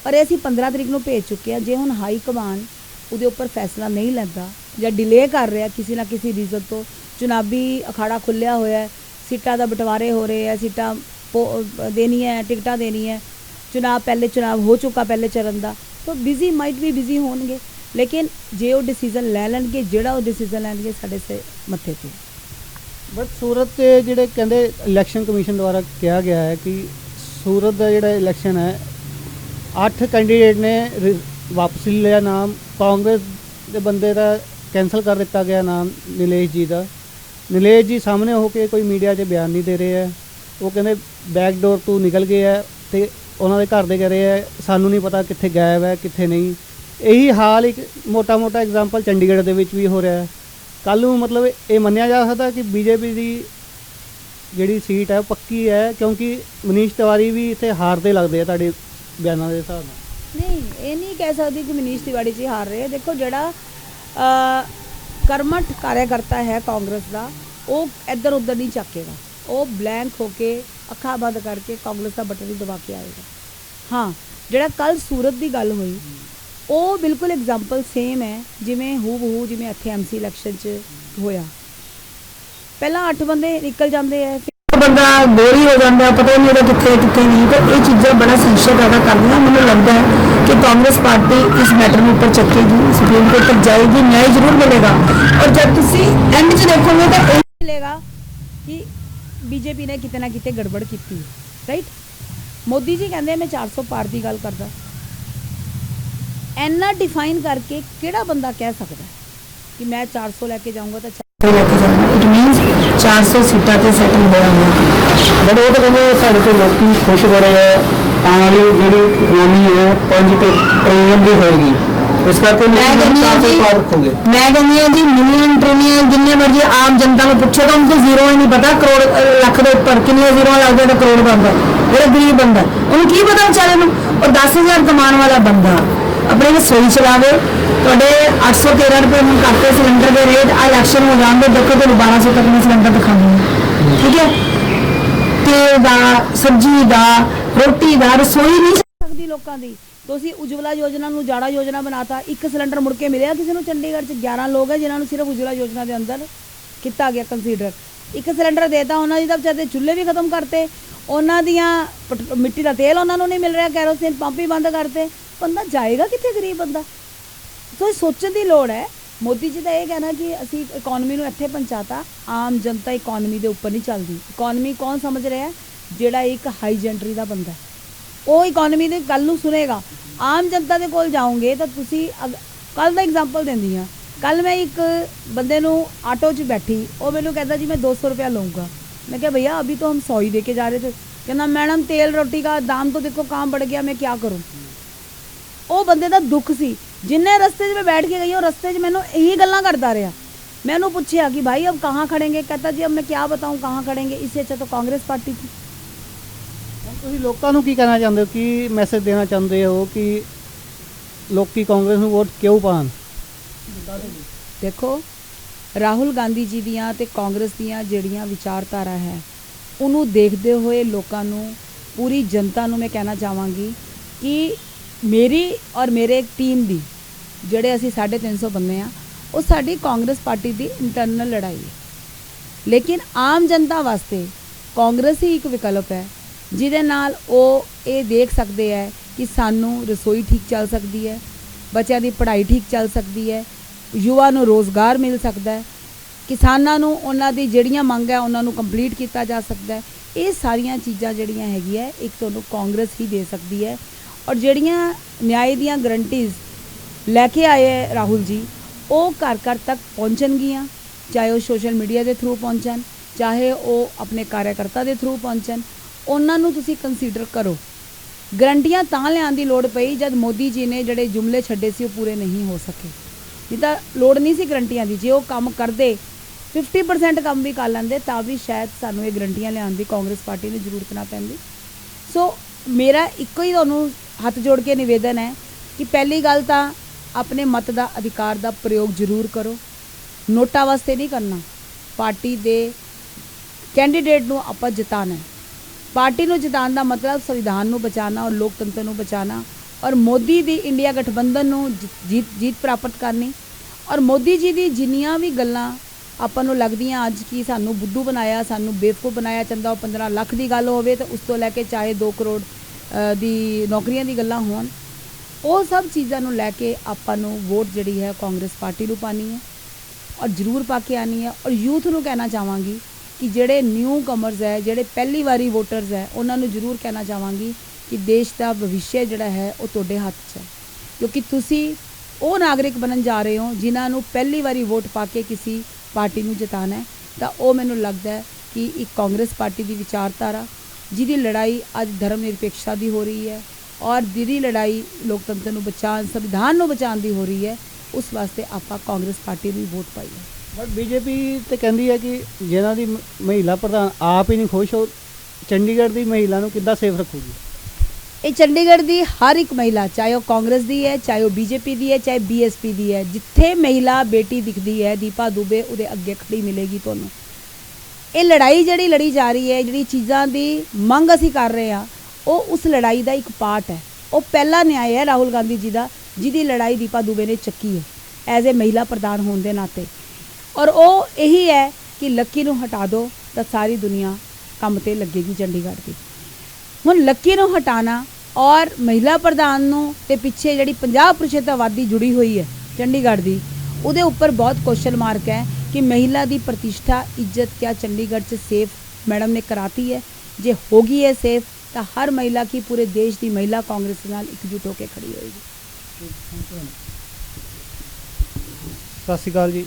ਪਰ ਇਹ ਅਸੀਂ 15 ਤਰੀਕ ਨੂੰ ਭੇਜ ਚੁੱਕੇ ਹਾਂ, ਜੇ ਹੁਣ ਹਾਈ ਕਮਾਨ ਉਹਦੇ ਉੱਪਰ ਫੈਸਲਾ ਨਹੀਂ ਲੈਂਦਾ ਜਾਂ ਡਿਲੇ ਕਰ ਰਿਹਾ, ਕਿਸੇ ਨਾ ਕਿਸੇ ਰੀਜ਼ਨ ਤੋਂ, ਚੁਣਾਵੀ ਅਖਾੜਾ ਖੁੱਲਿਆ ਹੋਇਆ ਹੈ, ਸੀਟਾਂ ਦਾ ਬਟਵਾਰੇ ਹੋ ਰਹੇ ਹੈ, ਸੀਟਾਂ ਪੋ- ਦੇਣੀਆਂ ਹੈ, ਟਿਕਟਾਂ ਦੇਣੀਆਂ ਹੈ। ਚੁਣਾਵ ਪਹਿਲੇ ਚੁਣਾਵ ਹੋ ਚੁੱਕਾ ਪਹਿਲੇ ਚਰਨ ਦਾ। ਤਾਂ ਬਿਜ਼ੀ ਮਾਈਟ ਵੀ ਬਿਜ਼ੀ ਹੋਣਗੇ, ਲੇਕਿਨ ਜੇ ਉਹ ਡਿਸੀਜਨ ਲੈ ਲੈਣਗੇ, ਜਿਹੜਾ ਉਹ ਡਿਸੀਜਨ ਲੈਣਗੇ ਸਾਡੇ ਸੇ ਮੱਥੇ ਤੇ। ਬਟ ਸੂਰਤ ਤੇ ਜਿਹੜੇ ਕਹਿੰਦੇ ਇਲੈਕਸ਼ਨ ਕਮਿਸ਼ਨ ਦੁਆਰਾ ਕਿਹਾ ਗਿਆ ਹੈ ਕਿ ਸੂਰਤ ਦਾ ਜਿਹੜਾ ਇਲੈਕਸ਼ਨ ਹੈ, ਅੱਠ ਕੈਂਡੀਡੇਟ ਨੇ ਰਿ- ਵਾਪਸੀ ਲਿਆ ਨਾਮ। ਕਾਂਗਰਸ ਦੇ ਬੰਦੇ ਦਾ ਕੈਨਸਲ ਕਰ ਦਿੱਤਾ ਗਿਆ ਨਾਮ ਨਿਲੇਸ਼ ਜੀ ਦਾ। ਨਿਲੇਸ਼ ਜੀ ਸਾਹਮਣੇ ਹੋ ਕੇ ਕੋਈ ਮੀਡੀਆ 'ਚ ਬਿਆਨ ਨਹੀਂ ਦੇ ਰਹੇ ਹੈ। ਉਹ ਕਹਿੰਦੇ ਬੈਕ ਡੋਰ ਤੋਂ ਨਿਕਲ ਗਏ ਹੈ ਤੇ ਉਹਨਾਂ ਦੇ ਘਰ ਦੇ ਕਹਿ ਰਹੇ ਹੈ ਸਾਨੂੰ ਨਹੀਂ ਪਤਾ ਕਿੱਥੇ ਗਾਇਬ ਹੈ ਕਿੱਥੇ ਨਹੀਂ। ਇਹੀ ਹਾਲ ਇੱਕ ਮੋਟਾ-ਮੋਟਾ ਐਗਜ਼ਾਮਪਲ ਚੰਡੀਗੜ੍ਹ ਦੇ ਵਿੱਚ ਵੀ ਹੋ ਰਿਹਾ ਹੈ। ਕੱਲ ਨੂੰ ਮਤਲਬ ਇਹ ਮੰਨਿਆ ਜਾ ਸਕਦਾ ਕਿ ਬੀਜੇਪੀ ਦੀ ਜਿਹੜੀ ਸੀਟ ਹੈ ਉਹ ਪੱਕੀ ਹੈ ਕਿਉਂਕਿ ਮਨੀਸ਼ ਤਿਵਾਰੀ ਵੀ ਇੱਥੇ ਹਾਰਦੇ ਲੱਗਦੇ ਆ ਤੁਹਾਡੇ ਬਿਆਨਾਂ ਦੇ ਹਿਸਾਬ ਨਾਲ। ਨਹੀਂ ਇਹ ਨਹੀਂ ਕਹਿ ਸਕਦੀ ਕਿ ਮਨੀਸ਼ ਤਿਵਾੜੀ ਜੀ ਹਾਰ ਰਹੇ ਦੇਖੋ ਜਿਹੜਾ ਅ, ਕਰਮਠ ਕਾਰਿਆਕਰਤਾ ਹੈ ਕਾਂਗਰਸ ਦਾ ਉਹ ਇੱਧਰ ਉੱਧਰ ਨਹੀਂ ਚੱਕੇਗਾ। ਉਹ ਬਲੈਂਕ ਹੋ ਕੇ ਅੱਖਾਂ ਬੰਦ ਕਰਕੇ ਕਾਂਗਰਸ ਦਾ ਬਟਨ ਹੀ ਦਬਾ ਕੇ ਆਏਗਾ। ਹਾਂ ਜਿਹੜਾ ਕੱਲ ਸੂਰਤ ਦੀ ਗੱਲ ਹੋਈ ਉਹ ਬਿਲਕੁਲ ਐਗਜ਼ਾਮਪਲ ਸੇਮ ਹੈ ਜਿਵੇਂ ਹੂ ਬਹੂ ਜਿਵੇਂ ਇੱਥੇ ਐਮਸੀ ਇਲੈਕਸ਼ਨ 'ਚ ਹੋਇਆ। ਪਹਿਲਾਂ 8 ਬੰਦੇ ਨਿਕਲ ਜਾਂਦੇ ਫਿਰ ਬੰਦਾ ਗੋਰੀ ਹੋ ਜਾਂਦਾ ਪਤਾ ਨਹੀਂ ਉਹਦਾ ਕਿੱਥੇ ਕਿੱਥੇ ਨਹੀਂ ਤਾਂ ਇਹ ਚੀਜ਼ਾਂ ਬੜਾ ਸੰਸ਼य ਪੈਦਾ ਕਰਦੀਆਂ। ਮੈਨੂੰ ਲੱਗਦਾ ਹੈ ਕਿ ਕਾਂਗਰਸ ਪਾਰਟੀ ਇਸ ਮੈਟਰ ਨੂੰ ਉੱਪਰ ਚੱਕੇਗੀ ਸੁਪਰੀਮ ਕੋਰਟ ਤੱਕ ਜਾਏਗੀ ਨਿਆਂ ਜ਼ਰੂਰ ਮਿਲੇਗਾ। ਔਰ ਜਦ ਤੁਸੀਂ ਐਂਡ 'ਚ ਦੇਖੋਗੇ ਤਾਂ ਇਹ ਮਿਲੇਗਾ ਕਿ ਬੀਜੇਪੀ ਨੇ ਕਿਤੇ ਨਾ ਕਿਤੇ ਗੜਬੜ ਕੀਤੀ ਰਾਈਟ ਮੋਦੀ ਜੀ ਕਹਿੰਦੇ ਮੈਂ 400 ਪਾਰ ਦੀ ਗੱਲ ਕਰਦਾ ਐਨਾ ਡਿਫਾਈਨ ਕਰਕੇ ਕਿਹੜਾ ਬੰਦਾ ਕਹਿ ਸਕਦਾ ਹੈ ਕਿ ਮੈਂ 400 ਲੈ ਕੇ ਜਾਊਂਗਾ ਤਾਂ ਤੇ ਲੈ ਕੇ ਜਾਣਾ ਇਟ ਮੀਨਸ 400 ਸੀਟਾਂ ਤੇ ਸੈਟਲ ਹੋਇਆ ਹੋਇਆ ਬਟ ਉਹ ਤਾਂ ਕਹਿੰਦੇ ਸਾਡੇ ਤੋਂ ਲੋਕੀ ਖੁਸ਼ ਹੋ ਰਹੇ ਆ ਆਉਣ ਵਾਲੀ ਜਿਹੜੀ ਇਕਨੋਮੀ ਹੈ 5 ਤੋਂ ਟ੍ਰਿਲੀਅਨ ਦੀ ਹੋਏਗੀ ਇਸ ਕਰਕੇ ਮੈਂ ਕਹਿੰਦੀ ਹਾਂ ਜੀ ਪਾਰ ਰੱਖੋਗੇ। ਮੈਂ ਕਹਿੰਦੀ ਹਾਂ ਜੀ ਮਿਲੀਅਨ ਟ੍ਰਿਲੀਅਨ ਜਿੰਨੇ ਮਰਜ਼ੀ ਆਮ ਜਨਤਾ ਨੂੰ ਪੁੱਛੋ ਤਾਂ ਉਹਨੂੰ ਜ਼ੀਰੋ ਹੀ ਨਹੀਂ ਪਤਾ ਕਰੋੜ ਲੱਖ ਦੇ ਉੱਪਰ ਕਿੰਨੀਆਂ ਜ਼ੀਰੋ ਲੱਗਦੇ ਤਾਂ ਕਰੋੜ ਬਣਦਾ। ਜਿਹੜਾ ਗਰੀਬ ਬੰਦਾ ਉਹਨੂੰ ਕੀ ਪਤਾ ਵਿਚਾਰੇ ਨੂੰ? ਉਹ 10000 ਕਮਾਉਣ ਵਾਲਾ ਬੰਦਾ। ਆਪਣੇ ਰਸੋਈ ਚਲਾਵੇ। ਤੁਹਾਡੇ 813 ਰੁਪਏ ਹੁਣ ਕਰਤੇ ਸਿਲੰਡਰ ਦੇ ਰੇਟ ਆ ਇਲੈਕਸ਼ਨ ਹੋ ਜਾਂਦੇ ਦੇਖੋ ਤੁਹਾਨੂੰ 1200 ਤੱਕ ਦੇ ਸਿਲੰਡਰ ਦਿਖਾਉਂਦੇ ਠੀਕ ਹੈ? ਤੇਲ ਦਾ ਸਬਜ਼ੀ ਦਾ ਰੋਟੀ ਦਾ ਰਸੋਈ ਨਹੀਂ ਸਕਦੀ ਲੋਕਾਂ ਦੀ। ਤੁਸੀਂ ਉਜਵਲਾ ਯੋਜਨਾ ਨੂੰ ਜਾੜਾ ਯੋਜਨਾ ਬਣਾਤਾ। ਇੱਕ ਸਿਲੰਡਰ ਮੁੜ ਕੇ ਮਿਲਿਆ ਕਿਸੇ ਨੂੰ? ਚੰਡੀਗੜ੍ਹ 'ਚ 11 ਲੋਕ ਹੈ ਜਿਨ੍ਹਾਂ ਨੂੰ ਸਿਰਫ ਉਜਵਲਾ ਯੋਜਨਾ ਦੇ ਅੰਦਰ ਕੀਤਾ ਗਿਆ ਕੰਸੀਡਰ ਇੱਕ ਸਿਲੰਡਰ ਦੇਤਾ, ਉਹਨਾਂ ਦੀ ਤਾਂ ਵਿਚਾਰੇ ਚੁੱਲ੍ਹੇ ਵੀ ਖਤਮ ਕਰਤੇ। ਉਹਨਾਂ ਦੀਆਂ ਪਟ- ਮਿੱਟੀ ਦਾ ਤੇਲ ਉਹਨਾਂ ਨੂੰ ਨਹੀਂ ਮਿਲ ਰਿਹਾ, ਕੈਰੋਸਿਨ ਪੰਪ ਹੀ ਬੰਦ ਕਰਤੇ। ਬੰਦਾ ਜਾਏਗਾ ਕਿੱਥੇ ਗਰੀਬ ਬੰਦਾ? ਸੋ ਇਹ ਸੋਚਣ ਦੀ ਲੋੜ ਹੈ। ਮੋਦੀ ਜੀ ਦਾ ਇਹ ਕਹਿਣਾ ਕਿ ਅਸੀਂ ਇਕਨੋਮੀ ਨੂੰ ਇੱਥੇ ਪਹੁੰਚਾਤਾ, ਆਮ ਜਨਤਾ ਇਕਨੋਮੀ ਦੇ ਉੱਪਰ ਨਹੀਂ ਚੱਲਦੀ। ਇਕਨੋਮੀ ਕੌਣ ਸਮਝ ਰਿਹਾ? ਜਿਹੜਾ ਇੱਕ ਹਾਈ ਜੈਂਟਰੀ ਦਾ ਬੰਦਾ ਹੈ। ਉਹ ਇਕਨੋਮੀ ਦੇ ਗੱਲ ਨੂੰ ਸੁਨੇਗਾ ਆਮ ਜਨਤਾ ਦੇ ਕੋਲ ਜਾਓਗੇ ਤਾਂ ਤੁਸੀਂ ਕੱਲ ਦਾ ਐਗਜ਼ਾਮਪਲ ਦਿੰਦੀ ਆ ਕੱਲ ਮੈਂ ਇੱਕ ਬੰਦੇ ਨੂੰ ਆਟੋ 'ਚ ਬੈਠੀ ਉਹ ਮੈਨੂੰ ਕਹਿੰਦਾ ਜੀ ਮੈਂ 200 रुपया लूँगा मैं क्या भैया अभी तो हम सौ ही दे के जा रहे थे कहना मैडम तेल रोटी का दाम तो देखो कहाँ बढ़ गया मैं क्या करूँ ਉਹ ਬੰਦੇ ਦਾ ਦੁੱਖ ਸੀ ਜਿੰਨੇ ਰਸਤੇ 'ਚ ਮੈਂ ਬੈਠ ਕੇ ਗਈ ਉਹ ਰਸਤੇ 'ਚ ਮੈਨੂੰ ਇਹੀ ਗੱਲਾਂ ਕਰਦਾ ਰਿਹਾ मैं ਉਹਨੂੰ ਪੁੱਛਿਆ कि भाई अब कहाँ खड़ेंगे कहता जी अब मैं क्या बताऊँ कहाँ खड़ेंगे इससे अच्छा तो कांग्रेस पार्टी थी ਹੁਣ ਤੁਸੀਂ ਲੋਕਾਂ ਨੂੰ ਕੀ ਕਹਿਣਾ ਚਾਹੁੰਦੇ ਹੋ? ਕੀ ਮੈਸੇਜ ਦੇਣਾ ਚਾਹੁੰਦੇ ਹੋ ਕਿ ਲੋਕੀ ਕਾਂਗਰਸ ਨੂੰ ਵੋਟ ਕਿਉਂ ਪਾਣ ਦੇਖੋ, ਰਾਹੁਲ ਗਾਂਧੀ ਜੀ ਦੀਆਂ ਤੇ ਕਾਂਗਰਸ ਦੀਆਂ ਜਿਹੜੀਆਂ ਵਿਚਾਰਧਾਰਾ ਹੈ, ਉਹਨੂੰ ਦੇਖਦੇ ਹੋਏ ਲੋਕਾਂ ਨੂੰ, ਪੂਰੀ ਜਨਤਾ ਨੂੰ ਮੈਂ ਕਹਿਣਾ ਚਾਹਾਂਗੀ ਕਿ ਮੇਰੀ ਔਰ ਮੇਰੇ ਟੀਮ ਦੀ, ਜਿਹੜੇ ਅਸੀਂ 350 ਬੰਦੇ ਆ ਉਹ ਸਾਡੀ ਕਾਂਗਰਸ ਪਾਰਟੀ ਦੀ ਇੰਟਰਨਲ ਲੜਾਈ ਹੈ। ਲੇਕਿਨ ਆਮ ਜਨਤਾ ਵਾਸਤੇ ਕਾਂਗਰਸ ਹੀ ਇੱਕ ਵਿਕਲਪ ਹੈ। ਜਿਹਦੇ ਨਾਲ ਉਹ ਇਹ ਦੇਖ ਸਕਦੇ ਹੈ ਕਿ ਸਾਨੂੰ ਰਸੋਈ ਠੀਕ ਚੱਲ ਸਕਦੀ ਹੈ, ਬੱਚਿਆਂ ਦੀ ਪੜ੍ਹਾਈ ਠੀਕ ਚੱਲ ਸਕਦੀ ਹੈ, ਯੁਵਾ ਨੂੰ ਰੋਜ਼ਗਾਰ ਮਿਲ ਸਕਦਾ ਹੈ, ਕਿਸਾਨਾਂ ਨੂੰ ਉਹਨਾਂ ਦੀ ਜਿਹੜੀਆਂ ਮੰਗ ਹੈ ਉਹਨਾਂ ਨੂੰ ਕੰਪਲੀਟ ਕੀਤਾ ਜਾ ਸਕਦਾ ਹੈ। ਇਹ ਸਾਰੀਆਂ ਚੀਜ਼ਾਂ ਜਿਹੜੀਆਂ ਹੈਗੀਆਂ, ਇੱਕ ਤੁਹਾਨੂੰ ਕਾਂਗਰਸ ਹੀ ਦੇ ਸਕਦੀ ਹੈ। ਔਰ ਜਿਹੜੀਆਂ ਨਿਆਂ ਦੀਆਂ ਗਰੰਟੀਜ਼ ਲੈ ਕੇ ਆਏ ਹੈ ਰਾਹੁਲ ਜੀ, ਉਹ ਘਰ ਘਰ ਤੱਕ ਪਹੁੰਚਣਗੀਆਂ, ਚਾਹੇ ਉਹ ਸੋਸ਼ਲ ਮੀਡੀਆ ਦੇ ਥਰੂ ਪਹੁੰਚਣ, ਚਾਹੇ ਉਹ ਆਪਣੇ ਕਾਰਿਆਕਰਤਾ ਦੇ ਥਰੂ ਪਹੁੰਚਣ। ਉਹਨਾਂ ਨੂੰ ਤੁਸੀਂ ਕੰਸੀਡਰ ਕਰੋ। ਗਰੰਟੀਆਂ ਤਾਂ ਲਿਆਉਣ ਦੀ ਲੋੜ ਪਈ ਜਦ ਮੋਦੀ ਜੀ ਨੇ ਜਿਹੜੇ ਜੁਮਲੇ ਛੱਡੇ ਸੀ, ਉਹ ਪੂਰੇ ਨਹੀਂ ਹੋ ਸਕੇ। ਨਹੀਂ ਤਾਂ ਲੋੜ ਨਹੀਂ ਸੀ ਗਰੰਟੀਆਂ ਦੀ। ਜੇ ਉਹ ਕੰਮ ਕਰਦੇ 50% ਕੰਮ ਵੀ ਕਰ ਲੈਂਦੇ, ਤਾਂ ਵੀ ਸ਼ਾਇਦ ਸਾਨੂੰ ਇਹ ਗਰੰਟੀਆਂ ਲਿਆਉਣ ਦੀ ਕਾਂਗਰਸ ਪਾਰਟੀ ਨੂੰ ਜ਼ਰੂਰਤ ਨਾ ਪੈਂਦੀ। ਸੋ ਮੇਰਾ ਇੱਕੋ ਹੀ ਤੁਹਾਨੂੰ ਹੱਥ ਜੋੜ ਕੇ ਨਿਵੇਦਨ ਹੈ ਕਿ ਪਹਿਲੀ ਗੱਲ ਤਾਂ ਆਪਣੇ ਮਤ ਦਾ, ਅਧਿਕਾਰ ਦਾ ਪ੍ਰਯੋਗ ਜ਼ਰੂਰ ਕਰੋ। ਨੋਟਾਂ ਵਾਸਤੇ ਨਹੀਂ ਕਰਨਾ। ਪਾਰਟੀ ਦੇ ਕੈਂਡੀਡੇਟ ਨੂੰ ਆਪਾਂ ਜਿਤਾਣਾ ਹੈ। ਪਾਰਟੀ ਨੂੰ ਜਿਤਾਉਣ ਦਾ ਮਤਲਬ ਸੰਵਿਧਾਨ ਨੂੰ ਬਚਾਉਣਾ ਔਰ ਲੋਕਤੰਤਰ ਨੂੰ ਬਚਾਉਣਾ ਔਰ ਮੋਦੀ ਦੀ ਇੰਡੀਆ ਗਠਬੰਧਨ ਨੂੰ ਜੀਤ ਜੀਤ ਪ੍ਰਾਪਤ ਕਰਨੀ ਔਰ ਮੋਦੀ ਜੀ ਦੀ ਜਿੰਨੀਆਂ ਵੀ ਗੱਲਾਂ ਆਪਾਂ ਨੂੰ ਲੱਗਦੀਆਂ ਅੱਜ ਕੀ ਸਾਨੂੰ ਬੁੱਧੂ ਬਣਾਇਆ, ਸਾਨੂੰ ਬੇਵਕੂਫ ਬਣਾਇਆ ਚੰਦਾ ਉਹ 15 ਲੱਖ ਦੀ ਗੱਲ ਹੋਵੇ ਤੇ ਉਸ ਤੋਂ ਲੈ ਕੇ ਚਾਹੇ 2 ਕਰੋੜ ਦੀ ਨੌਕਰੀਆਂ ਦੀ ਗੱਲਾਂ ਹੋਣ, ਉਹ ਸਭ ਚੀਜ਼ਾਂ ਨੂੰ ਲੈ ਕੇ ਆਪਾਂ ਨੂੰ ਵੋਟ ਜਿਹੜੀ ਹੈ ਕਾਂਗਰਸ ਪਾਰਟੀ ਨੂੰ ਪਾਣੀ ਹੈ ਔਰ ਜ਼ਰੂਰ ਪਾ ਕੇ ਆਣੀ ਹੈ ਔਰ ਯੂਥ ਨੂੰ ਕਹਿਣਾ ਚਾਹਾਂਗੀ ਕਿ ਜਿਹੜੇ ਨਿਊ ਕਮਰਸ ਹੈ, ਜਿਹੜੇ ਪਹਿਲੀ ਵਾਰੀ ਵੋਟਰਸ ਹੈ, ਉਹਨਾਂ ਨੂੰ ਜ਼ਰੂਰ ਕਹਿਣਾ ਚਾਹਾਂਗੀ ਕਿ ਦੇਸ਼ ਦਾ ਭਵਿੱਖ ਜਿਹੜਾ ਹੈ, ਉਹ ਤੁਹਾਡੇ ਹੱਥ 'ਚ ਹੈ। ਕਿਉਂਕਿ ਤੁਸੀਂ ਉਹ ਨਾਗਰਿਕ ਬਣਨ ਜਾ ਰਹੇ ਹੋ, ਜਿਨ੍ਹਾਂ ਨੂੰ ਪਹਿਲੀ ਵਾਰੀ ਵੋਟ ਪਾ ਕੇ ਕਿਸੇ ਪਾਰਟੀ ਨੂੰ ਜਿਤਾਣਾ ਹੈ, ਤਾਂ ਉਹ ਮੈਨੂੰ ਲੱਗਦਾ ਹੈ ਕਿ ਇੱਕ ਕਾਂਗਰਸ ਪਾਰਟੀ ਦੀ ਵਿਚਾਰਧਾਰਾ, ਜਿਹਦੀ ਲੜਾਈ ਅੱਜ ਧਰਮ ਨਿਰਪੇਖਤਾ ਦੀ ਹੋ ਰਹੀ ਹੈ, ਔਰ ਜਿਹਦੀ ਲੜਾਈ ਲੋਕਤੰਤਰ ਨੂੰ ਬਚਾਉਣ, ਸੰਵਿਧਾਨ ਨੂੰ ਬਚਾਉਣ ਦੀ ਹੋ ਰਹੀ ਹੈ, ਉਸ ਵਾਸਤੇ ਆਪਾਂ ਕਾਂਗਰਸ ਪਾਰਟੀ ਨੂੰ ਹੀ ਵੋਟ ਪਾਈ ਹੈ। ਬਟ ਬੀਜੇਪੀ ਤੇ ਕਹਿੰਦੀ ਹੈ ਕਿ ਜਿਹਨਾਂ ਦੀ ਮ- ਮਹਿਲਾ ਪ੍ਰਧਾਨ ਆਪ ਹੀ ਨਹੀਂ ਖੁਸ਼ ਹੋ ਚੰਡੀਗੜ੍ਹ ਦੀ ਮਹਿਲਾ ਨੂੰ ਕਿੱਦਾਂ ਸੇਫ ਰੱਖੂਗੀ? ਇਹ ਚੰਡੀਗੜ੍ਹ ਦੀ ਹਰ ਇੱਕ ਮਹਿਲਾ, ਚਾਹੇ ਉਹ ਕਾਂਗਰਸ ਦੀ ਹੈ, ਚਾਹੇ ਉਹ ਬੀਜੇਪੀ ਦੀ ਹੈ, ਚਾਹੇ ਬੀਐਸਪੀ ਦੀ ਹੈ, ਜਿੱਥੇ ਮਹਿਲਾ ਬੇਟੀ ਦਿਖਦੀ ਹੈ, ਦੀਪਾ ਦੁਬੇ ਉਹਦੇ ਅੱਗੇ ਖੜੀ ਮਿਲੇਗੀ ਤੁਹਾਨੂੰ। ਇਹ ਲੜਾਈ ਜਿਹੜੀ ਲੜੀ ਜਾ ਰਹੀ ਹੈ, ਜਿਹੜੀ ਚੀਜ਼ਾਂ ਦੀ ਮੰਗ ਅਸੀਂ ਕਰ ਰਹੇ ਹਾਂ, ਉਹ ਉਸ ਲੜਾਈ ਦਾ ਇੱਕ ਪਾਰਟ ਹੈ। ਉਹ ਪਹਿਲਾ ਨਿਆਇ ਹੈ ਰਾਹੁਲ ਗਾਂਧੀ ਜੀ ਦਾ, ਜਿਹਦੀ ਲੜਾਈ ਦੀਪਾ ਦੁਬੇ ਨੇ ਚੱਕੀ ਹੈ, ਐਜ਼ ਅ ਮਹਿਲਾ ਪ੍ਰਧਾਨ ਹੋਣ ਦੇ ਨਾਤੇ। ਔਰ ਉਹ ਇਹੀ ਹੈ ਕਿ ਲੱਕੀ ਨੂੰ ਹਟਾ ਦਿਓ ਤਾਂ ਸਾਰੀ ਦੁਨੀਆ ਕੰਮ ਤੇ ਲੱਗੇਗੀ ਚੰਡੀਗੜ੍ਹ ਦੀ। ਹੁਣ ਲੱਕੀ ਨੂੰ ਹਟਾਣਾ ਔਰ ਮਹਿਲਾ ਪ੍ਰਧਾਨ ਨੂੰ ਤੇ ਪਿੱਛੇ ਜਿਹੜੀ 50% ਆਬਾਦੀ ਜੁੜੀ ਹੋਈ ਹੈ ਚੰਡੀਗੜ੍ਹ ਦੀ, ਉਹਦੇ ਉੱਪਰ ਬਹੁਤ ਕੁਐਸਚਨ ਮਾਰਕ ਹੈ ਕਿ ਮਹਿਲਾ ਦੀ ਪ੍ਰਤਿਸ਼ਠਾ ਇੱਜ਼ਤ ਕਿਆ ਚੰਡੀਗੜ੍ਹ 'ਚ ਸੇਫ ਮੈਡਮ ਨੇ ਕਰਾਤੀ ਹੈ। ਜੇ ਹੋ ਗਈ ਹੈ ਸੇਫ ਤਾਂ ਹਰ ਮਹਿਲਾ ਕੀ ਪੂਰੇ ਦੇਸ਼ ਦੀ ਮਹਿਲਾ ਕਾਂਗਰਸ ਨਾਲ ਇਕਜੁੱਟ ਹੋ ਕੇ ਖੜੀ ਹੋਏਗੀ। ਸਤਿ ਸ਼੍ਰੀ ਅਕਾਲ ਜੀ।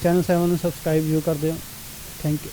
ਚੈਨਲ 7 ਨੂੰ ਸਬਸਕ੍ਰਾਈਬ ਜ਼ਰੂਰ ਕਰ ਦਿਓ। Thank you